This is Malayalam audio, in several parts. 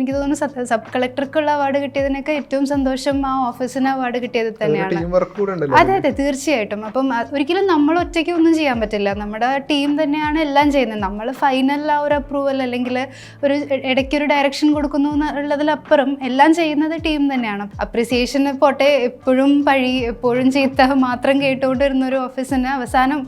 എനിക്ക് തോന്നുന്നു സബ് കളക്ടർക്കുള്ള അവാർഡ് കിട്ടിയതിനൊക്കെ ഏറ്റവും സന്തോഷം ആ ഓഫീസിന് അവാർഡ് കിട്ടിയത് തന്നെയാണ്. അതെ അതെ തീർച്ചയായിട്ടും. അപ്പം ഒരിക്കലും നമ്മൾ ഒറ്റയ്ക്ക് ഒന്നും ചെയ്യാൻ പറ്റില്ല. നമ്മുടെ ടീം തന്നെയാണ് എല്ലാം ചെയ്യുന്നത്. നമ്മൾ ഫൈനൽ ആ ഒരു അപ്രൂവൽ അല്ലെങ്കിൽ ഒരു ഇടയ്ക്ക് ഇടയ്ക്കൊരു ഡയറക്ഷൻ കൊടുക്കുന്നു എന്നുള്ളതിലപ്പുറം എല്ലാം ചെയ്യുന്നത് ടീം തന്നെയാണ്. അപ്രിസിയേഷൻ പോട്ടെ എപ്പോഴും പഴി എപ്പോഴും ചീത്ത മാത്രം കേട്ടുകൊണ്ടിരുന്ന ഒരു ഓഫീസിന് അവസാനം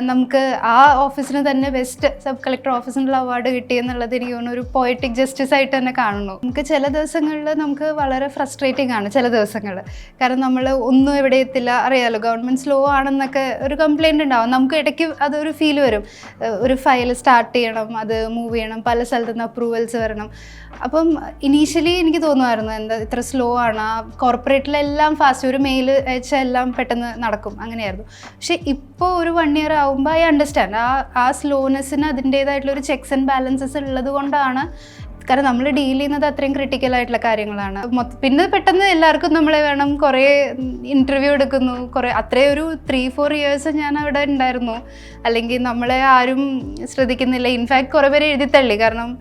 നമുക്ക് ആ ഓഫീസിന് തന്നെ ബെസ്റ്റ് സബ് കളക്ടർ ഓഫീസിനുള്ള അവാർഡ് കിട്ടി എന്നുള്ളത് എനിക്ക് തോന്നുന്നു ഒരു പോയറ്റിക് ജസ്റ്റിസ് ആയിട്ട് തന്നെ കാണുന്നു. നമുക്ക് ചില ദിവസങ്ങളിൽ നമുക്ക് വളരെ ഫ്രസ്ട്രേറ്റിംഗ് ആണ് ചില ദിവസങ്ങൾ. കാരണം നമ്മൾ ഒന്നും എവിടെ എത്തില്ല. അറിയാലോ ഗവൺമെന്റ് സ്ലോ ആണെന്നൊക്കെ ഒരു കംപ്ലൈന്റ് ഉണ്ടാവും. നമുക്ക് ഇടയ്ക്ക് അതൊരു ഫീൽ വരും. ഒരു ഫയൽ സ്റ്റാർട്ട് ചെയ്യണം അത് മൂവ് ചെയ്യണം പല സ്ഥലത്തു നിന്ന് അപ്രൂവൽസ് വരണം. അപ്പം ഇനീഷ്യലി എനിക്ക് തോന്നുമായിരുന്നു എന്താ ഇത്ര സ്ലോ ആണ്. കോർപ്പറേറ്റിലെല്ലാം ഫാസ്റ്റ് ഒരു മെയിൽ അയച്ചാൽ എല്ലാം പെട്ടെന്ന് നടക്കും. അങ്ങനെയായിരുന്നു. പക്ഷേ ഇപ്പോൾ ഒരു വൺ ഇയർ ആകുമ്പോൾ ഐ അണ്ടർസ്റ്റാൻഡ് ആ ആ സ്ലോനെസ്സിന് അതിന്റേതായിട്ടുള്ള ഒരു ചെക്സ് ആൻഡ് ബാലൻസസ് ഉള്ളത് കൊണ്ടാണ്. കാരണം നമ്മൾ ഡീൽ ചെയ്യുന്നത് അത്രയും ക്രിട്ടിക്കൽ ആയിട്ടുള്ള കാര്യങ്ങളാണ്. പിന്നെ പെട്ടെന്ന് എല്ലാവർക്കും നമ്മളെ വേണം കുറേ ഇന്റർവ്യൂ എടുക്കുന്നു. കുറേ അത്രയും ഒരു ത്രീ ഫോർ ഇയേഴ്സ് ഞാൻ അവിടെ ഉണ്ടായിരുന്നു അല്ലെങ്കിൽ നമ്മളെ ആരും ശ്രദ്ധിക്കുന്നില്ല. ഇൻഫാക്ട് കുറേ പേര് എഴുതി തള്ളി. കാരണം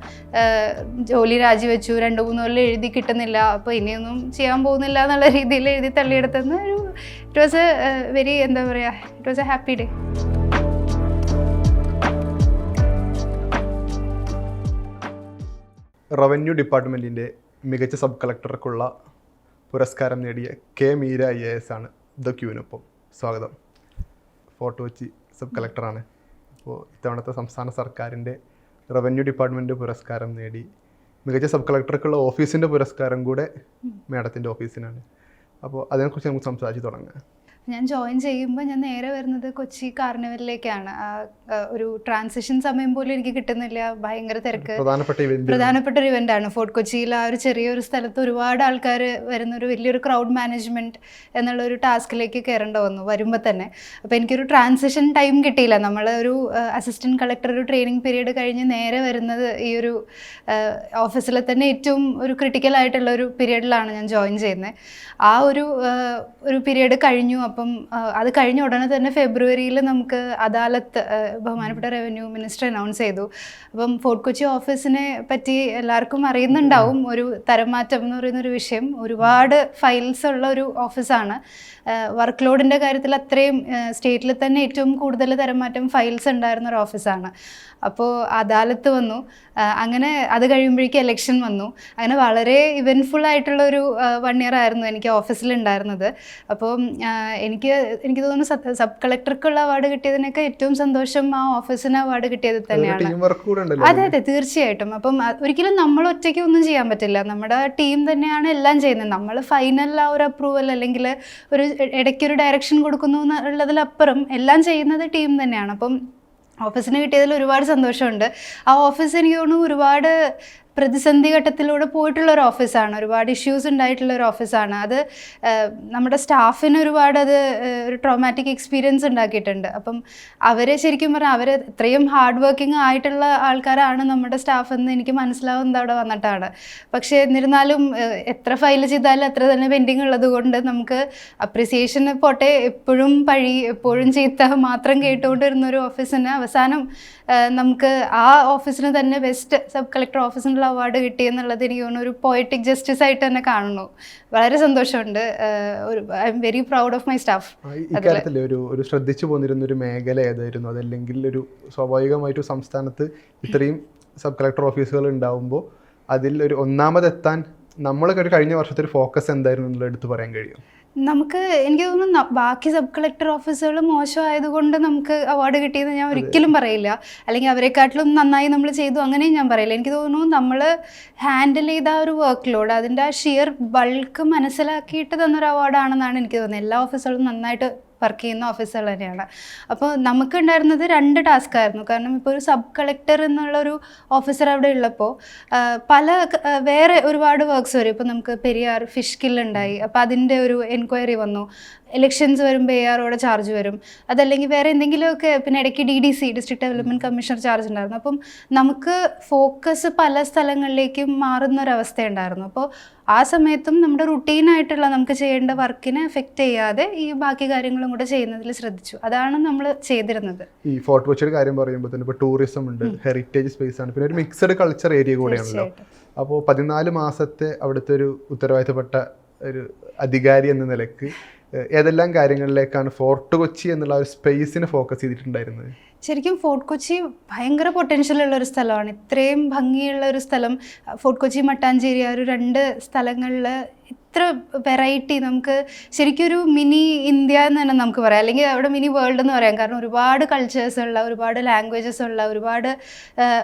ജോലി രാജിവെച്ചു. രണ്ട് മൂന്ന് കൊല്ലം എഴുതി കിട്ടുന്നില്ല. അപ്പോൾ ഇനിയൊന്നും ചെയ്യാൻ പോകുന്നില്ല എന്നുള്ള രീതിയിൽ എഴുതി തള്ളിയെടുത്തെന്ന് ഒരു ഇറ്റ് വാസ് എ വെരി എന്താ പറയുക it was a happy day revenue ഡിപ്പാർട്ട്മെന്റിന്റെ മികച്ച സബ് കളക്ടർക്കുള്ള പുരസ്കാരം നേടിയ K Meera I A S ആണ് ദ ക്യൂവിനൊപ്പം സ്വാഗതം. ഫോർട്ട് കൊച്ചി സബ് കളക്ടറാണ്. അപ്പോൾ ഇത്തവണത്തെ സംസ്ഥാന സർക്കാരിന്റെ റവന്യൂ ഡിപ്പാർട്ട്മെന്റ് പുരസ്കാരം നേടി മികച്ച സബ് കളക്ടർക്കുള്ള ഓഫീസിന്റെ പുരസ്കാരം കൂടെ മേഡത്തിന്റെ ഓഫീസിനാണ്. അപ്പോൾ അതിനെക്കുറിച്ച് നമുക്ക് സംസാരിച്ച് തുടങ്ങാം. ഞാൻ ജോയിൻ ചെയ്യുമ്പോൾ ഞാൻ നേരെ വരുന്നത് കൊച്ചി കാർണിവലിലേക്കാണ് ഒരു ട്രാൻസിഷൻ സമയം പോലും എനിക്ക് കിട്ടുന്നില്ല. ഭയങ്കര തിരക്ക്. പ്രധാനപ്പെട്ട ഒരു ഇവന്റ് ആണ്. ഫോർട്ട് കൊച്ചിയിൽ ആ ഒരു ചെറിയൊരു സ്ഥലത്ത് ഒരുപാട് ആൾക്കാർ വരുന്ന ഒരു വലിയൊരു ക്രൗഡ് മാനേജ്മെന്റ് എന്നുള്ള ഒരു ടാസ്കിലേക്ക് കയറേണ്ട വന്നു വരുമ്പോൾ തന്നെ. അപ്പോൾ എനിക്കൊരു ട്രാൻസിഷൻ ടൈം കിട്ടിയില്ല. നമ്മൾ ഒരു അസിസ്റ്റന്റ് കളക്ടർ ഒരു ട്രെയിനിങ് പീരീഡ് കഴിഞ്ഞ് നേരെ വരുന്നത് ഈ ഒരു ഓഫീസിലെ തന്നെ ഏറ്റവും ഒരു ക്രിട്ടിക്കൽ ആയിട്ടുള്ള ഒരു പീരീഡിലാണ് ഞാൻ ജോയിൻ ചെയ്യുന്നത് ആ ഒരു ഒരു പീരീഡ് കഴിഞ്ഞു. അപ്പം അത് കഴിഞ്ഞ ഉടനെ തന്നെ ഫെബ്രുവരിയിൽ നമുക്ക് അദാലത്ത് ബഹുമാനപ്പെട്ട റവന്യൂ മിനിസ്റ്റർ അനൗൺസ് ചെയ്തു. അപ്പം ഫോർട്ട് കൊച്ചി ഓഫീസിനെ പറ്റി എല്ലാവർക്കും അറിയുന്നുണ്ടാവും. ഒരു തരം മാറ്റം എന്ന് പറയുന്ന ഒരു വിഷയം. ഒരുപാട് ഫയൽസ് ഉള്ള ഒരു ഓഫീസാണ്. വർക്ക് ലോഡിന്റെ കാര്യത്തിൽ അത്രയും സ്റ്റേറ്റിൽ തന്നെ ഏറ്റവും കൂടുതൽ തരമാറ്റം ഫയൽസ് ഉണ്ടായിരുന്ന ഒരു ഓഫീസാണ് അപ്പോൾ അദാലത്ത് വന്നു. അങ്ങനെ അത് കഴിയുമ്പോഴേക്കും എലക്ഷൻ വന്നു. അങ്ങനെ വളരെ ഇവന്റ്ഫുൾ ആയിട്ടുള്ള ഒരു വൺ ഇയർ ആയിരുന്നു എനിക്ക് ഓഫീസിൽ ഉണ്ടായിരുന്നത്. അപ്പോൾ എനിക്ക് എനിക്ക് തോന്നുന്നു സബ് സബ് കളക്ടർക്കുള്ള അവാർഡ് കിട്ടിയതിനൊക്കെ ഏറ്റവും സന്തോഷം ആ ഓഫീസിന് അവാർഡ് കിട്ടിയത് തന്നെയാണ്. അതെ അതെ തീർച്ചയായിട്ടും. അപ്പം ഒരിക്കലും നമ്മൾ ഒറ്റയ്ക്ക് ഒന്നും ചെയ്യാൻ പറ്റില്ല. നമ്മുടെ ടീം തന്നെയാണ് എല്ലാം ചെയ്യുന്നത്. നമ്മൾ ഫൈനൽ ആ ഒരു അപ്രൂവൽ അല്ലെങ്കിൽ ഒരു ഇടയ്ക്കൊരു ഡയറക്ഷൻ കൊടുക്കുന്നു എന്നുള്ളതിലപ്പുറം എല്ലാം ചെയ്യുന്നത് ടീം തന്നെയാണ്. അപ്പം ഓഫീസിന് കിട്ടിയതിൽ ഒരുപാട് സന്തോഷമുണ്ട്. ആ ഓഫീസ് എനിക്ക് തോന്നുന്നു ഒരുപാട് പ്രതിസന്ധി ഘട്ടത്തിലൂടെ പോയിട്ടുള്ള ഒരു ഓഫീസാണ് ഒരുപാട് ഇഷ്യൂസ് ഉണ്ടായിട്ടുള്ള ഒരു ഓഫീസാണ് അത് നമ്മുടെ സ്റ്റാഫിന് ഒരുപാട് അത് ഒരു ട്രോമാറ്റിക് എക്സ്പീരിയൻസ് ഉണ്ടാക്കിയിട്ടുണ്ട്. അപ്പം അവരെ ശരിക്കും പറഞ്ഞാൽ അവർ ഇത്രയും ഹാർഡ് വർക്കിംഗ് ആയിട്ടുള്ള ആൾക്കാരാണ് നമ്മുടെ സ്റ്റാഫ് എന്ന് എനിക്ക് മനസ്സിലാവുന്നത് അവിടെ വന്നിട്ടാണ്. പക്ഷേ എന്നിരുന്നാലും എത്ര ഫയൽ ചെയ്താലും അത്ര തന്നെ പെൻഡിങ് ഉള്ളത് കൊണ്ട് നമുക്ക് അപ്രിസിയേഷന് പോട്ടെ എപ്പോഴും പഴി എപ്പോഴും ചീത്ത മാത്രം കേട്ടുകൊണ്ടിരുന്ന ഒരു ഓഫീസിന് അവസാനം നമുക്ക് ആ ഓഫീസിന് തന്നെ ബെസ്റ്റ് സബ് കളക്ടർ ഓഫീസിനുള്ള അവാർഡ് കിട്ടി എന്നുള്ളത് എനിക്ക് തോന്നുന്നു ഒരു പോയറ്റിക് ജസ്റ്റിസ് ആയിട്ട് തന്നെ കാണുന്നു. വളരെ സന്തോഷമുണ്ട്. ഒരു I'm very proud of my staff ഇക്കാര്യത്തിൽ ഒരു ഒരു ശ്രദ്ധിച്ചു പോന്നിരുന്ന ഒരു മേഖല ഏതായിരുന്നു? അതല്ലെങ്കിൽ ഒരു സ്വാഭാവികമായിട്ട് സംസ്ഥാനത്ത് ഇത്രയും സബ് കളക്ടർ ഓഫീസുകൾ ഉണ്ടാവുമ്പോൾ അതിൽ ഒരു ഒന്നാമതെത്താൻ നമ്മളൊക്കെ ഒരു കഴിഞ്ഞ വർഷത്തെ ഒരു ഫോക്കസ് എന്തായിരുന്നു എന്നുള്ളത് എടുത്ത് പറയാൻ കഴിയും നമുക്ക് എനിക്ക് തോന്നുന്നു ബാക്കി സബ് കളക്ടർ ഓഫീസുകൾ മോശമായതുകൊണ്ട് നമുക്ക് അവാർഡ് കിട്ടിയെന്ന് ഞാൻ ഒരിക്കലും പറയില്ല. അല്ലെങ്കിൽ അവരെക്കാട്ടിലും നന്നായി നമ്മൾ ചെയ്തു അങ്ങനെയും ഞാൻ പറയില്ല. എനിക്ക് തോന്നുന്നു നമ്മൾ ഹാൻഡിൽ ചെയ്ത ആ ഒരു വർക്ക് ലോഡ് അതിന്റെ ആ ഷിയർ ബൾക്ക് മനസ്സിലാക്കിയിട്ട് തന്നൊരു അവാർഡാണെന്നാണ് എനിക്ക് തോന്നുന്നത്. എല്ലാ ഓഫീസുകളും നന്നായിട്ട് വർക്ക് ചെയ്യുന്ന ഓഫീസുകൾ തന്നെയാണ്. അപ്പോൾ നമുക്കുണ്ടായിരുന്നത് രണ്ട് ടാസ്ക് ആയിരുന്നു. കാരണം ഇപ്പോൾ ഒരു സബ് കളക്ടർ എന്നുള്ളൊരു ഓഫീസർ അവിടെ ഉള്ളപ്പോൾ പല വേറെ ഒരുപാട് വർക്ക്സ് വരും. ഇപ്പോൾ നമുക്ക് പെരിയാർ ഫിഷ് കിൽ ഉണ്ടായി. അപ്പോൾ അതിന്റെ ഒരു എൻക്വയറി വന്നു. ഇലക്ഷൻസ് വരുമ്പോൾ എ ആറോടെ ചാർജ് വരും. അതല്ലെങ്കിൽ വേറെ എന്തെങ്കിലുമൊക്കെ പിന്നെ ഇടയ്ക്ക് D D C district development commissioner charge ഉണ്ടായിരുന്നു. അപ്പം നമുക്ക് ഫോക്കസ് പല സ്ഥലങ്ങളിലേക്കും മാറുന്ന ഒരവസ്ഥ ഉണ്ടായിരുന്നു അപ്പോൾ ആ സമയത്തും നമ്മുടെ റുട്ടീനായിട്ടുള്ള നമുക്ക് ചെയ്യേണ്ട വർക്കിനെ എഫക്റ്റ് ചെയ്യാതെ ഈ ബാക്കി കാര്യങ്ങളും കൂടെ ചെയ്യുന്നതിൽ ശ്രദ്ധിച്ചു. അതാണ് നമ്മൾ ചെയ്തിരുന്നത്. ഈ ഫോർട്ട് കൊച്ചിയുടെ കാര്യം പറയുമ്പോൾ തന്നെ ഇപ്പോൾ ടൂറിസം ഉണ്ട് ഹെറിറ്റേജ് സ്പേസ് ആണ്. പിന്നെ ഒരു മിക്സഡ് കൾച്ചർ ഏരിയ കൂടെയാണല്ലോ. അപ്പോൾ പതിനാല് മാസത്തെ അവിടുത്തെ ഒരു ഉത്തരവാദിത്തപ്പെട്ട ഒരു അധികാരി എന്ന നിലയ്ക്ക് ഏതെല്ലാം കാര്യങ്ങളിലേക്കാണ് ഫോർട്ട് കൊച്ചി എന്നുള്ള ഒരു സ്പേസിനെ ഫോക്കസ് ചെയ്തിട്ടുണ്ടായിരുന്നത്? ശരിക്കും ഫോർട്ട് കൊച്ചി ഭയങ്കര പൊട്ടൻഷ്യൽ ഉള്ള ഒരു സ്ഥലമാണ്. ഇത്രയും ഭംഗിയുള്ള ഒരു സ്ഥലം. ഫോർട്ട് കൊച്ചി മട്ടാഞ്ചേരി ആ ഒരു രണ്ട് സ്ഥലങ്ങളിൽ ഇത്ര വെറൈറ്റി നമുക്ക് ശരിക്കും ഒരു മിനി ഇന്ത്യ എന്ന് തന്നെ നമുക്ക് പറയാം. അല്ലെങ്കിൽ അവിടെ മിനി വേൾഡ് എന്ന് പറയാം. കാരണം ഒരുപാട് കൾച്ചേഴ്സ് ഉള്ള ഒരുപാട് ലാംഗ്വേജസ് ഉള്ള ഒരുപാട്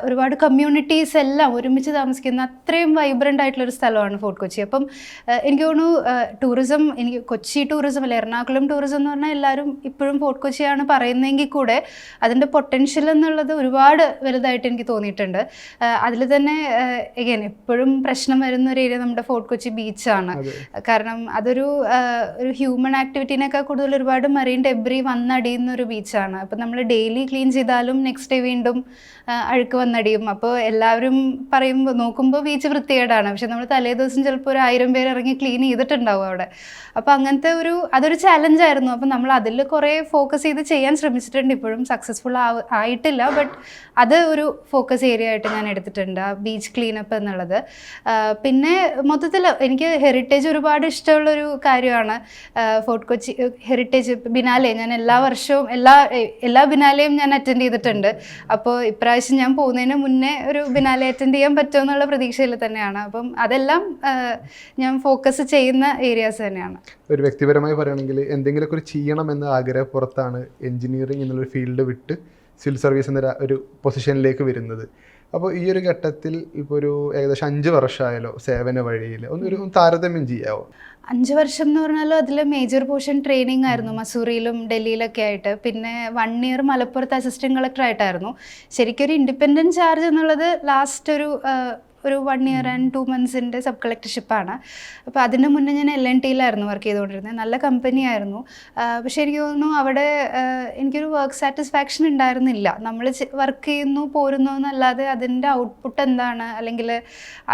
ഒരുപാട് കമ്മ്യൂണിറ്റീസ് എല്ലാം ഒരുമിച്ച് താമസിക്കുന്ന അത്രയും വൈബ്രന്റ് ആയിട്ടുള്ള ഒരു സ്ഥലമാണ് ഫോർട്ട് കൊച്ചി. അപ്പം എനിക്ക് തോന്നുന്നു ടൂറിസം എനിക്ക് കൊച്ചി ടൂറിസം അല്ല എറണാകുളം ടൂറിസം എന്ന് പറഞ്ഞാൽ എല്ലാവരും ഇപ്പോഴും ഫോർട്ട് കൊച്ചിയാണ് പറയുന്നതെങ്കിൽ കൂടെ അതിന്റെ പൊട്ടൻഷ്യൽ എന്നുള്ളത് ഒരുപാട് വലുതായിട്ട് എനിക്ക് തോന്നിയിട്ടുണ്ട്. അതിൽ തന്നെ എഗൈൻ എപ്പോഴും പ്രശ്നം വരുന്ന ഒരു ഏരിയ നമ്മുടെ ഫോർട്ട് കൊച്ചി ബീച്ചാണ് കാരണം അതൊരു ഒരു ഹ്യൂമൻ ആക്ടിവിറ്റീനേക്കാൾ കൂടുതൽ ഒരുപാട് മറീൻ ഡെബ്രി വന്നടിയുന്ന ഒരു ബീച്ചാണ് അപ്പം നമ്മൾ ഡെയിലി ക്ലീൻ ചെയ്താലും നെക്സ്റ്റ് ഡേ വീണ്ടും അഴുക്ക് വന്നടിയും. അപ്പോൾ എല്ലാവരും പറയുമ്പോൾ നോക്കുമ്പോൾ ബീച്ച് വൃത്തികേടാണ്. പക്ഷെ നമ്മൾ തലേ ദിവസം ചിലപ്പോൾ ഒരു ആയിരം പേര് ഇറങ്ങി ക്ലീൻ ചെയ്തിട്ടുണ്ടാവും അവിടെ. അപ്പോൾ അങ്ങനത്തെ ഒരു അതൊരു ചാലഞ്ചായിരുന്നു അപ്പം നമ്മൾ അതിൽ കുറേ ഫോക്കസ് ചെയ്ത് ചെയ്യാൻ ശ്രമിച്ചിട്ടുണ്ട് ഇപ്പോഴും. സക്സസ്ഫുൾ ആയിട്ടില്ല ബട്ട് അത് ഒരു ഫോക്കസ് ഏരിയ ആയിട്ട് ഞാൻ എടുത്തിട്ടുണ്ട് ആ ബീച്ച് ക്ലീനപ്പ് എന്നുള്ളത്. പിന്നെ മൊത്തത്തിൽ എനിക്ക് ഹെറിറ്റേജ് ഒരുപാട് ഇഷ്ടമുള്ളൊരു കാര്യമാണ്. Fort Kochi heritage biennale. ഞാൻ എല്ലാ വർഷവും എല്ലാ എല്ലാ ബിനാലെയും ഞാൻ അറ്റൻഡ് ചെയ്തിട്ടുണ്ട്. അപ്പോൾ ഇപ്രാവശ്യം ഞാൻ പോകുന്നതിന് മുന്നേ ഒരു ബിനാലെ അറ്റൻഡ് ചെയ്യാൻ പറ്റുമോ എന്നുള്ള പ്രതീക്ഷയിൽ തന്നെയാണ്. അപ്പം അതെല്ലാം ഞാൻ ഫോക്കസ് ചെയ്യുന്ന ഏരിയാസ് തന്നെയാണ്. ഒരു വ്യക്തിപരമായി പറയുകയാണെങ്കിൽ എന്തെങ്കിലുമൊക്കെ ഒരു ചെയ്യണം എന്ന ആഗ്രഹപ്പുറത്താണ് എഞ്ചിനീയറിംഗ് എന്നുള്ളൊരു ഫീൽഡ് വിട്ട് സിവിൽ സർവീസ് എന്ന ഒരു പൊസിഷനിലേക്ക് വരുന്നത്. അപ്പോൾ ഈ ഒരു ഘട്ടത്തിൽ ഇപ്പോൾ ഒരു ഏകദേശം അഞ്ച് വർഷമായാലോ സേവന വഴിയിൽ. ഒന്നൊരു താരതമ്യം ചെയ്യാവോ? അഞ്ച് വർഷം എന്ന് പറഞ്ഞാൽ അതിൽ മേജർ പോർഷൻ ട്രെയിനിങ് ആയിരുന്നു. മസൂറിയിലും ഡൽഹിയിലൊക്കെ ആയിട്ട്. പിന്നെ വൺ ഇയർ മലപ്പുറത്ത് അസിസ്റ്റന്റ് കളക്ടർ ആയിട്ടായിരുന്നു. ശരിക്കും ഒരു ഇൻഡിപെൻഡന്റ് ചാർജ് എന്നുള്ളത് ലാസ്റ്റ് ഒരു ഒരു വൺ ഇയർ ആൻഡ് ടു മന്ത്സിന്റെ സബ് കളക്ടർഷിപ്പാണ് അപ്പോൾ അതിന് മുന്നേ ഞാൻ എൽ എൻ ടിയിലായിരുന്നു വർക്ക് ചെയ്തുകൊണ്ടിരുന്നത്. നല്ല കമ്പനിയായിരുന്നു പക്ഷേ എനിക്ക് തോന്നുന്നു അവിടെ എനിക്കൊരു വർക്ക് സാറ്റിസ്ഫാക്ഷൻ ഉണ്ടായിരുന്നില്ല. നമ്മൾ വർക്ക് ചെയ്യുന്നു പോരുന്നു എന്നല്ലാതെ അതിന്റെ ഔട്ട്പുട്ട് എന്താണ്? അല്ലെങ്കിൽ